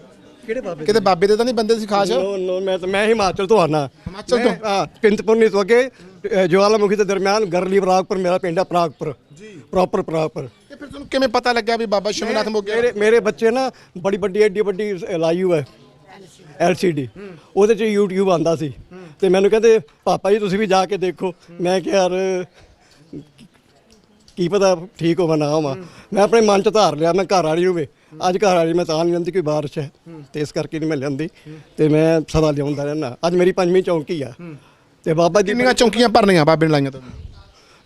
ਕਿਹੜੇ ਬਾਬੇ ਕਿਤੇ ਬਾਬੇ ਦੇ ਤਾਂ ਨਹੀਂ ਬੰਦੇ ਸੀ ਖਾਸ? ਨੋ ਨੋ ਮੈਂ ਤਾਂ ਮੈਂ ਹਿਮਾਚਲ ਤੋਂ ਆਣਾ ਹਿਮਾਚਲ ਤੋਂ? ਹਾਂ ਪਿੰਤਪੁਰਨੀ ਤੋਂ ਅੱਗੇ ਜਵਾਲਾਮੁਖੀ ਦੇ ਦਰਮਿਆਨ ਗਰਲੀ ਪ੍ਰਾਗਪੁਰ ਮੇਰਾ ਪਿੰਡ ਹੈ ਪ੍ਰਾਗਪੁਰ ਜੀ। ਪ੍ਰੋਪਰ ਪ੍ਰਾਗਪੁਰ ਤੇ ਫਿਰ ਤੁਹਾਨੂੰ ਕਿਵੇਂ ਪਤਾ ਲੱਗਿਆ ਵੀ ਬਾਬਾ ਸ਼ਿਵਨਾਥ ਮੋਗੇ? ਮੇਰੇ ਮੇਰੇ ਬੱਚੇ ਨਾ ਬੜੀ ਵੱਡੀ ਐਡੀ ਵੱਡੀ ਲਾਈਵ ਹੈ। LCD ਉਹਦੇ 'ਚ YouTube ਆਂਦਾ ਸੀ। ਤੇ ਮੈਨੂੰ ਕਹਿੰਦੇ ਪਾਪਾ ਜੀ ਤੁਸੀਂ ਵੀ ਜਾ ਕੇ ਦੇਖੋ। ਮੈਂ ਕਿਹਾ ਯਾਰ ਕੀ ਪਤਾ ਠੀਕ ਹੋਵਾ ਨਾ ਹੋਵਾ। ਮੈਂ ਆਪਣੇ ਮਨ 'ਚ ਧਾਰ ਲਿਆ ਮੈਂ ਘਰ ਵਾਲੀ ਨੂੰ ਵੀ। ਅੱਜ ਘਰ ਵਾਲੀ ਮੈਂ ਤਾਂ ਨਹੀਂ ਲੈਂਦੀ ਕੋਈ ਬਾਰਿਸ਼ ਹੈ। ਤੇ ਇਸ ਕਰਕੇ ਨਹੀਂ ਮੈਂ ਲੈਂਦੀ। ਤੇ ਮੈਂ ਸਦਾ ਲਿਆਉਂਦਾ ਰਹਿਣਾ ਅੱਜ ਮੇਰੀ ਪੰਜਵੀਂ ਚੌਂਕੀ ਆ। ਤੇ ਬਾਬਾ ਜੀ ਕਿੰਨੀਆਂ ਚੌਂਕੀਆਂ ਭਰਨੀਆਂ ਬਾਬੇ ਨੇ ਲਾਈਆਂ ਤੁਹਾਨੂੰ?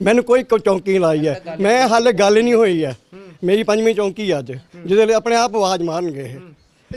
ਮੈਨੂੰ ਕੋਈ ਚੌਂਕੀ ਲਾਈ ਹੈ। ਮੈਂ ਹਾਲੇ ਗੱਲ ਨਹੀਂ ਹੋਈ ਹੈ। ਮੇਰੀ ਪੰਜਵੀਂ ਚੌਂਕੀ ਅੱਜ। ਜਿਹਦੇ ਲਈ ਆਪਣੇ ਆਪ ਆਵਾਜ਼ ਮਾਰਨਗੇ ਇਹ।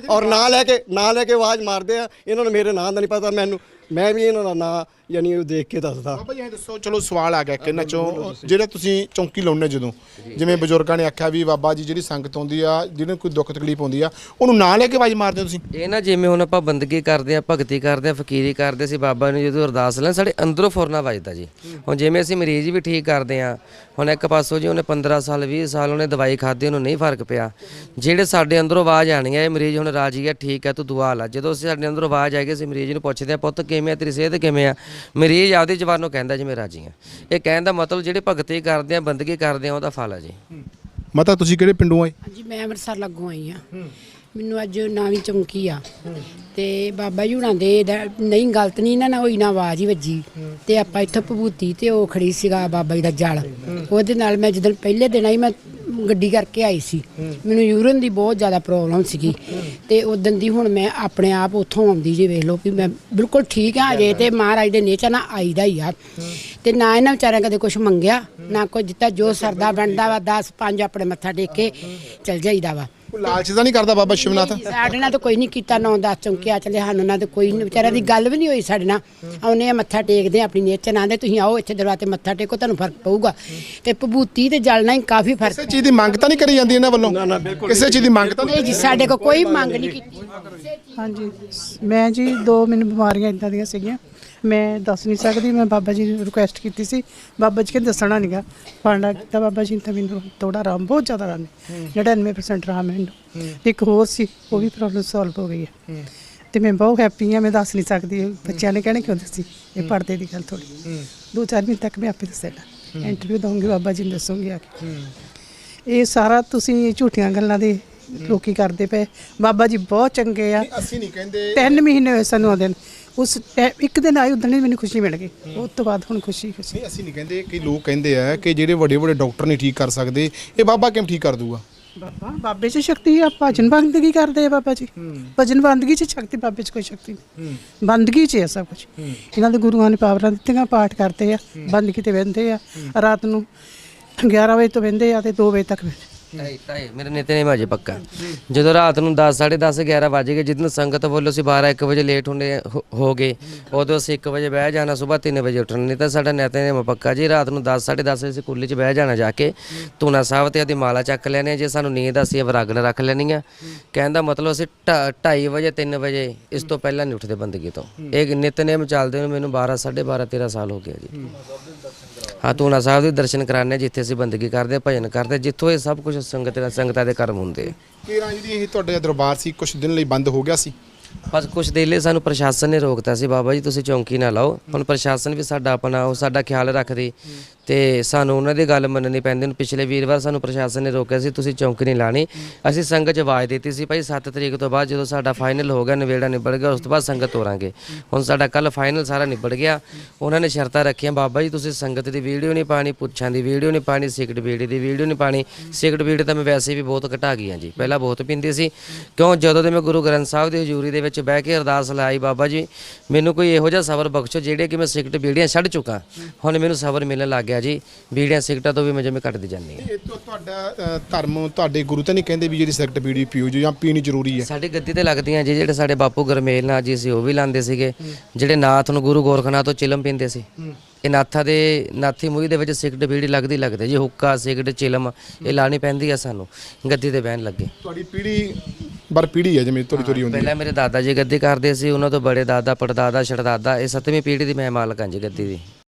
ਔਰ ਨਾਂ ਲੈ ਕੇ ਨਾਂ ਲੈ ਕੇ ਆਵਾਜ਼ ਮਾਰਦੇ ਆ। ਇਹਨਾਂ ਨੂੰ ਮੇਰੇ ਨਾਂ ਦਾ ਨਹੀਂ ਪਤਾ ਮੈਨੂੰ। ਮੈਂ ਵੀ ਇਹਨਾਂ ਦਾ ਨਾਂ ਯਾਨੀ ਉਹ ਦੇਖ ਕੇ ਦੱਸਦਾ। ਬਾਬਾ ਜੀ ਐਂ ਦੱਸੋ ਚਲੋ ਸਵਾਲ ਆ ਗਿਆ ਕਿ ਇਹਨਾਂ ਚੋਂ। ਜਿਹੜਾ ਤੁਸੀਂ ਚੌਂਕੀ ਲਾਉਣੇ ਜਦੋਂ ਜਿਵੇਂ ਬਜ਼ੁਰਗਾਂ ਨੇ ਆਖਿਆ ਵੀ ਬਾਬਾ ਜੀ ਜਿਹੜੀ ਸੰਗਤ ਆਉਂਦੀ ਆ ਜਿਹਨੂੰ ਕੋਈ ਦੁੱਖ ਤਕਲੀਫ ਆਉਂਦੀ ਆ ਉਹਨੂੰ ਨਾਂ ਲੈ ਕੇ ਆਵਾਜ਼ ਮਾਰਦੇ ਹੋ ਤੁਸੀਂ? ਇਹ ਨਾ ਜਿਵੇਂ ਹੁਣ ਆਪਾਂ ਬੰਦਗੀ ਕਰਦੇ ਆ ਭਗਤੀ ਕਰਦੇ ਆ ਫਕੀਰੀ ਕਰਦੇ ਸੀ ਬਾਬਾ ਨੂੰ ਜਦੋਂ ਅਰਦਾਸ ਲੈਣ ਸਾਡੇ ਅੰਦਰੋਂ ਫੁਰਨਾ ਵੱਜਦਾ ਜੀ। ਹੁਣ ਜਿਵੇਂ ਅਸੀਂ ਮਰੀਜ਼ ਵੀ ਠੀਕ ਕਰਦੇ ਆ ਹੁਣ ਇੱਕ ਪਾਸੋਂ ਜੀ ਉਹਨੇ 15 ਸਾਲ 20 ਸਾਲ ਉਹਨੇ ਦਵਾਈ ਖਾਧੀ ਉਹਨੂੰ ਨਹੀਂ ਫ਼ਰਕ ਪਿਆ। ਜਿਹੜੇ ਸਾਡੇ ਅੰਦਰੋਂ ਆਵਾਜ਼ ਆਣੀ ਹੈ ਇਹ ਮਰੀਜ਼ ਹੁਣ ਰਾਜੀ ਹੈ ਠੀਕ ਹੈ ਤੂੰ ਦੁਆ ਲਾ। ਜਦੋਂ ਅਸੀਂ ਸਾਡੇ ਅੰਦਰੋਂ ਆਵਾਜ਼ ਆਏਗੀ ਅਸੀਂ ਮਰੀਜ਼ ਨੂੰ ਪੁੱਛਦੇ ਆ ਪੁੱਤ ਕਿਵੇਂ ਆ ਤੇਰੀ ਸਿਹਤ ਕਿਵੇਂ ਆ? ਮਰੀਜ਼ ਆਪਦੀ ਜ਼ਬਾਨੋਂ ਕਹਿੰਦਾ ਜੀ ਮੈਂ ਰਾਜੀ ਆ ਇਹ ਕਹਿਣ ਦਾ ਮਤਲਬ ਜਿਹੜੇ ਭਗਤੀ ਕਰਦੇ ਆ ਬੰਦਗੀ ਕਰਦੇ ਆ ਉਹਦਾ ਫਲ ਆ ਜੀ। ਮਤਾ ਤੁਸੀਂ ਕਿਹੜੇ ਪਿੰਡੋਂ ਆਏ? ਹਾਂਜੀ ਮੈਂ ਅੰਮ੍ਰਿਤਸਰ ਲੱਗੋਂ ਆਈ ਆ ਮੈਨੂੰ ਅੱਜ ਨਵੀਂ ਚੌਂਕੀ ਆ। ਤੇ ਬਾਬਾ ਜੀ ਹੁਣਾਂ ਦੇ ਦਾ- ਨਹੀਂ ਗਲਤ ਨਹੀਂ ਇਹਨਾਂ ਨਾਲ ਹੋਈ ਨਾ ਆਵਾਜ਼ ਹੀ ਵੱਜੀ। ਤੇ ਆਪਾਂ ਇੱਥੇ ਭਬੂਤੀ ਤੇ ਉਹ ਖੜੀ ਸੀਗਾ ਬਾਬਾ ਜੀ ਦਾ ਜਲ। ਉਹਦੇ ਨਾਲ ਮੈਂ ਜਦੋਂ ਪਹਿਲੇ ਦਿਨ ਆਈ ਮੈਂ ਗੱਡੀ ਕਰਕੇ ਆਈ ਸੀ। ਮੈਨੂੰ ਯੂਰਨ ਦੀ ਬਹੁਤ ਜ਼ਿਆਦਾ ਪ੍ਰੋਬਲਮ ਸੀਗੀ। ਤੇ ਉਦੋਂ ਦੀ ਹੁਣ ਮੈਂ ਆਪਣੇ ਆਪ ਉੱਥੋਂ ਆਉਂਦੀ ਜੀ ਵੇਖ ਲਓ ਵੀ ਮੈਂ ਬਿਲਕੁਲ ਠੀਕ ਆ ਅਜੇ ਤੇ ਮਹਾਰਾਜ ਦੇ ਨੇਚਰ ਨਾਲ ਆਈਦਾ ਹੀ ਆ। ਤੇ ਨਾ ਇਹਨਾਂ ਵਿਚਾਰਿਆਂ ਕਦੇ ਕੁਝ ਮੰਗਿਆ, ਨਾ ਕੋਈ ਦਿੱਤਾ, ਜੋ ਸਰਦਾ ਬਣਦਾ ਵਾ 10 5 ਆਪਣੇ ਮੱਥਾ ਟੇਕ ਕੇ ਚਲ ਜਾਈਦਾ ਵਾ। ਕੋਈ ਲਾਲਚ ਤਾਂ ਨਹੀਂ ਕਰਦਾ ਬਾਬਾ ਸ਼ਿਵਨਾਥ? ਸਾਡੇ ਨਾਲ ਤਾਂ ਕੋਈ ਨਹੀਂ ਕੀਤਾ ਨੌ ਦਸ ਚੌਂਕਿਆ ਚਲੇ ਸਾਨੂੰ ਨਾਲ ਤਾਂ ਕੋਈ ਨੀ- ਵਿਚਾਰਿਆਂ ਦੀ ਗੱਲ ਵੀ ਨਹੀਂ ਹੋਈ ਸਾਡੇ ਨਾਲ। ਆਉਨੇ ਆ ਮੱਥਾ ਟੇਕਦੇ ਆ, ਆਪਣੀ ਨੇਚਰ ਨਾਲ ਦੇ ਤੁਸੀਂ ਆਓ ਇੱਥੇ ਦਰਬਾਰ ਤੇ ਮੱਥਾ ਟੇਕੋ ਤੁਹਾਨੂੰ ਫ਼ਰਕ ਪਊਗਾ। ਤੇ ਭਬੂਤੀ ਤੇ ਜਲਣਾ ਹੀ ਕਾਫੀ ਫ਼ਰਕ ਕਿਸੇ ਚੀਜ਼ ਦੀ ਮੰਗ ਤਾਂ ਨਹੀਂ ਕਰੀ ਜਾਂਦੀ ਇਹਨਾਂ ਵੱਲੋਂ? ਕਿਸੇ ਚੀਜ਼ ਦੀ ਮੰਗ ਤਾਂ ਨਹੀਂ ਜੀ ਸਾਡੇ ਕੋਲ ਕੋਈ ਮੰਗ ਨਹੀਂ ਕੀਤੀ। ਹਾਂਜੀ ਮੈਂ ਜੀ ਦੋ ਮੈਨੂੰ ਬਿਮਾਰੀਆਂ ਇਦਾਂ ਦੀਆਂ ਸੀਗੀਆਂ। ਮੈਂ ਦੱਸ ਨਹੀਂ ਸਕਦੀ ਮੈਂ ਬਾਬਾ ਜੀ ਨੂੰ ਰਿਕੁਐਸਟ ਕੀਤੀ ਸੀ। ਬਾਬਾ ਜੀ ਕਹਿੰਦੇ ਦੱਸਣਾ ਨਹੀਂਗਾ ਫਾਂਡਾ ਕੀਤਾ ਬਾਬਾ ਜੀ ਨੇ ਤਾਂ ਮੈਨੂੰ ਥੋੜਾ ਆਰਾਮ ਬਹੁਤ ਜ਼ਿਆਦਾ ਆਰਾਮ ਹੈ। 99% ਆਰਾਮ ਹੈ ਮੈਨੂੰ। ਇੱਕ ਹੋਰ ਸੀ ਉਹ ਵੀ ਪ੍ਰੋਬਲਮ ਸੋਲਵ ਹੋ ਗਈ ਹੈ। ਤੇ ਮੈਂ ਬਹੁਤ ਹੈਪੀ ਹਾਂ ਮੈਂ ਦੱਸ ਨਹੀਂ ਸਕਦੀ। ਬੱਚਿਆਂ ਨੇ ਕਹਿਣੇ ਕਿਉਂ ਦੱਸੀ? ਇਹ ਪੜਦੇ ਦੀ ਗੱਲ ਥੋੜੀ ਦੋ ਚਾਰ ਮਹੀਨੇ ਤੱਕ ਮੈਂ ਆਪੇ ਦੱਸਣਾ ਇੰਟਰਵਿਊ ਦਊਂਗੀ ਬਾਬਾ ਜੀ ਨੂੰ ਦੱਸੂਗੀ ਆ ਕੇ। ਇਹ ਸਾਰਾ ਤੁਸੀਂ ਝੂਠੀਆਂ ਗੱਲਾਂ ਦੇ ਲੋਕੀ ਕਰਦੇ ਪਏ। ਬਾਬਾ ਜੀ ਬਹੁਤ ਚੰਗੇ ਆ। ਅਸੀਂ ਨਹੀਂ ਕਹਿੰਦੇ। ਤਿੰਨ ਮਹੀਨੇ ਹੋਏ ਸਾਨੂੰ ਆਉਂਦੇ ਨੂੰ। ਉਸ ਟੈ- ਇੱਕ ਦਿਨ ਆਈ ਉਦੋਂ ਹੀ ਮੈਨੂੰ ਖੁਸ਼ੀ ਮਿਲ ਗਈ। ਉਸ ਤੋਂ ਬਾਅਦ ਹੁਣ ਖੁਸ਼ੀ ਖੁਸ਼ੀ। ਨਹੀਂ ਅਸੀਂ ਨਹੀਂ ਕਹਿੰਦੇ ਕਿ ਲੋਕ ਕਹਿੰਦੇ ਆ ਕਿ ਜਿਹੜੇ ਵੱਡੇ ਵੱਡੇ ਡਾਕਟਰ ਨਹੀਂ ਠੀਕ ਕਰ ਸਕਦੇ ਇਹ ਬਾਬਾ ਕਿਵੇਂ ਠੀਕ ਕਰ ਦੂਗਾ? ਬਾਬਾ ਬਾਬੇ 'ਚ ਸ਼ਕਤੀ ਆ ਭਜਨ ਬੰਦਗੀ ਕਰਦੇ ਆ ਬਾਬਾ ਜੀ। ਭਜਨ ਬੰਦਗੀ 'ਚ ਸ਼ਕਤੀ ਬਾਬੇ 'ਚ ਕੋਈ ਸ਼ਕਤੀ ਨਹੀਂ। ਬੰਦਗੀ 'ਚ ਹੈ ਸਭ ਕੁਝ ਇਹਨਾਂ ਦੇ ਗੁਰੂਆਂ ਨੇ ਪਾਵਰਾਂ ਦਿੱਤੀਆਂ ਪਾਠ ਕਰਦੇ ਆ। ਬੰਦਗੀ ਤੇ ਬਹਿੰਦੇ ਆ। ਰਾਤ ਨੂੰ 11 ਵਜੇ ਤੋਂ ਬਹਿੰਦੇ ਆ ਤੇ 2 ਵਜੇ ਤੱਕ ਬਹਿੰਦੇ ਢਾਈ ਢਾਈ ਮੇਰੇ ਨਿਤਨੇਮ ਅਜੇ ਪੱਕਾ। ਜਦੋਂ ਰਾਤ ਨੂੰ 10 10:30 11 ਵਜ ਗਏ ਜਿੱਦਨ ਸੰਗਤ ਵੱਲੋਂ ਅਸੀਂ 12 1 ਵਜੇ ਲੇਟ ਹੁੰਦੇ ਹੋ- ਹੋ ਗਏ ਉਦੋਂ ਅਸੀਂ 1 ਵਜੇ ਬਹਿ ਜਾਣਾ ਸਵੇਰ 3 ਵਜੇ ਉੱਠਣਾ ਨਹੀਂ ਤਾਂ ਸਾਡਾ ਨਿਤਨੇਮ ਪੱਕਾ ਜੀ ਰਾਤ ਨੂੰ 10 10:30 ਅਸੀਂ ਕੁੱਲੇ 'ਚ ਬਹਿ ਜਾਣਾ ਜਾ ਕੇ ਧੂਣਾ ਸਾਹਿਬ ਤੇ ਆਦੀ ਮਾਲਾ ਚੱਕ ਲੈਣੇ ਆ, ਜੇ ਸਾਨੂੰ ਨੀਂਦ ਆ, ਅਸੀਂ ਵਰਾਗਣ ਰੱਖ ਲੈਣੀ ਆ ਕਹਿੰਦਾ ਮਤਲਬ ਅਸੀਂ 2:30 ਵਜੇ 3 ਵਜੇ ਇਸ ਤੋਂ ਪਹਿਲਾਂ ਨਹੀਂ ਉੱਠਦੇ ਬੰਦਗੀ ਤੋਂ। ਇਹ ਨਿਤਨੇਮ ਚੱਲਦੇ ਨੂੰ ਮੈਨੂੰ 12 12.5 13 ਸਾਲ ਹੋ ਗਿਆ ਜੀ। ਹਾਂ ਤੂਨਾ ਸਾਹਿਬ ਦੇ ਦਰਸ਼ਨ ਕਰਾਣੇ ਜਿੱਥੇ ਅਸੀਂ ਬੰਦਗੀ ਕਰਦੇ, ਭਜਨ ਕਰਦੇ, ਜਿੱਥੋਂ ਇਹ ਸਭ ਕੁਝ ਸੰਗਤ ਸੰਗਤਾਂ ਦੇ ਕਰਮ ਹੁੰਦੇ। ਆ ਕੇਰਾਂ ਜਿਹੜੀ ਇਹ ਤੁਹਾਡੇ ਦਰਬਾਰ ਸੀ ਕੁਝ ਦਿਨ ਲਈ ਬੰਦ ਹੋ ਗਿਆ ਸੀ? ਬਸ ਕੁਝ ਦੇਰ ਲਈ ਸਾਨੂੰ ਪ੍ਰਸ਼ਾਸਨ ਨੇ ਰੋਕਤਾ ਸੀ, ਬਾਬਾ ਜੀ ਤੁਸੀਂ ਚੌਂਕੀ ਨਾ ਲਾਓ। ਹੁਣ ਪ੍ਰਸ਼ਾਸਨ ਵੀ ਸਾਡਾ ਆਪਣਾ, ਉਹ ਸਾਡਾ ਖਿਆਲ ਰੱਖਦੇ। ਤੇ ਸਾਨੂੰ ਉਹਨਾਂ ਦੀ ਗੱਲ ਮੰਨਣੀ ਪੈਂਦੀ, ਹੁਣ ਪਿਛਲੇ ਵੀਰਵਾਰ ਸਾਨੂੰ ਪ੍ਰਸ਼ਾਸਨ ਨੇ ਰੋਕਿਆ ਸੀ, ਤੁਸੀਂ ਚੌਂਕੀ ਨਹੀਂ ਲਾਣੀ। ਅਸੀਂ ਸੰਗਤ 'ਚ ਆਵਾਜ਼ ਦਿੱਤੀ ਸੀ, ਭਾਈ 7 ਤਰੀਕ ਤੋਂ ਬਾਅਦ ਜਦੋਂ ਸਾਡਾ ਫਾਈਨਲ ਹੋ ਗਿਆ, ਨਵੇੜਾ ਨਿਬੜ ਗਿਆ, ਉਸ ਤੋਂ ਬਾਅਦ ਸੰਗਤ ਤੋਰਾਂਗੇ। ਹੁਣ ਸਾਡਾ ਕੱਲ ਫਾਈਨਲ ਸਾਰਾ ਨਿਬੜ ਗਿਆ। ਉਹਨਾਂ ਨੇ ਸ਼ਰਤਾਂ ਰੱਖੀਆਂ, ਬਾਬਾ ਜੀ ਤੁਸੀਂ ਸੰਗਤ ਦੀ ਵੀਡੀਓ ਨਹੀਂ ਪਾਣੀ, ਪੁੱਛਾਂ ਦੀ ਵੀਡੀਓ ਨਹੀਂ ਪਾਣੀ, ਸਿਗਰਟ ਬੀੜੀ ਦੀ ਵੀਡੀਓ ਨਹੀਂ ਪਾਣੀ। ਸਿਗਰਟ ਬੀੜੀ ਤਾਂ ਮੈਂ ਵੈਸੇ ਵੀ ਬਹੁਤ ਘਟਾ ਗਈ ਹਾਂ ਜੀ, ਪਹਿਲਾਂ ਬਹੁਤ ਪੀਂਦੀ ਸੀ। ਕਿਉਂ? ਜਦੋਂ ਦੇ ਮੈਂ ਗੁਰੂ ਗ੍ਰੰਥ ਸਾਹਿਬ ਦੀ ਹਜ਼ੂਰੀ ਦੇ ਵਿੱਚ ਬਹਿ ਕੇ ਅਰਦਾਸ ਲਾਈ ਬਾਬਾ ਜੀ ਮੈਨੂੰ ਕੋਈ ਇਹੋ ਜਿਹਾ ਸਬਰ ਬਖਸ਼ੋ ਜਿਹੜੇ ਕਿ ਮੈਂ ਸਿਗਰਟ ਬੀੜੀਆਂ ਛੱਡ ਚੁੱਕਾ। ਹੁਣ ਮੈਨੂੰ ਸਬਰ ਮਿਲਣ ਲੱਗ ਗਿਆ ਜੀ ਬੀੜੀਆਂ ਸਿਗਰਟਾਂ ਤੋਂ ਵੀ ਮੈਂ ਜਿਵੇਂ ਘਟਦੀ ਜਾਂਦੀ ਹਾਂ। ਇਹ ਤੋਂ ਤੁਹਾਡਾ ਧਰਮ ਤੁਹਾਡੇ ਗੁਰੂ ਤਾਂ ਨਹੀਂ ਕਹਿੰਦੇ ਵੀ ਜਿਹੜੀ ਸਿਗਰਟ ਬੀੜੀ ਪੀਓ ਜੋ ਜਾਂ ਪੀਣੀ ਜ਼ਰੂਰੀ ਹੈ। ਸਾਡੀ ਗੱਦੀ ਤੇ ਲੱਗਦੀਆਂ ਜੀ ਜਿਹੜੇ ਸਾਡੇ ਬਾਪੂ ਗਰਮੇਲ ਨਾਥ ਜੀ ਸੀ ਉਹ ਵੀ ਲਾਉਂਦੇ ਸੀਗੇ ਜਿਹੜੇ ਨਾਥ ਨੂੰ ਗੁਰੂ ਗੋਰਖਨਾਥ ਤੋਂ ਚਿਲਮ ਪੀਂਦੇ ਸੀ। ਇਹ ਨਾਥਾਂ ਦੇ ਨਾਥੀ ਮੂਹੀ ਦੇ ਵਿੱਚ ਸਿਗਰਟ ਬੀੜੀ ਲੱਗਦੀ ਲੱਗਦੇ ਜੀ ਹੁੱਕਾ ਸਿਗਰਟ ਚਿਲਮ ਇਹ ਲਾਣੀ ਪੈਂਦੀ ਆ ਸਾਨੂੰ। ਗੱਦੀ ਤੇ ਬਹਿਣ ਲੱਗੇ। ਤੁਹਾਡੀ ਪੀੜੀ ਬਰ ਪੀੜੀ ਹੈ ਜਿਵੇਂ ਥੋੜੀ ਥੋੜੀ ਹੁੰਦੀ ਹੈ। ਪਹਿਲਾਂ ਮੇਰੇ ਦਾਦਾ ਜੀ ਗੱਦੀ ਕਰਦੇ ਸੀ ਉਹਨਾਂ ਤੋਂ ਬੜੇ ਦਾਦਾ ਪੜਦਾਦਾ ਛੜਦਾਦਾ ਇਹ ਸੱਤਵੀਂ ਪੀੜ੍ਹੀ ਦੀ ਮੈਂ ਮਾਲਕ ਹਾਂ ਜੀ ਗੱਦੀ ਦੀ।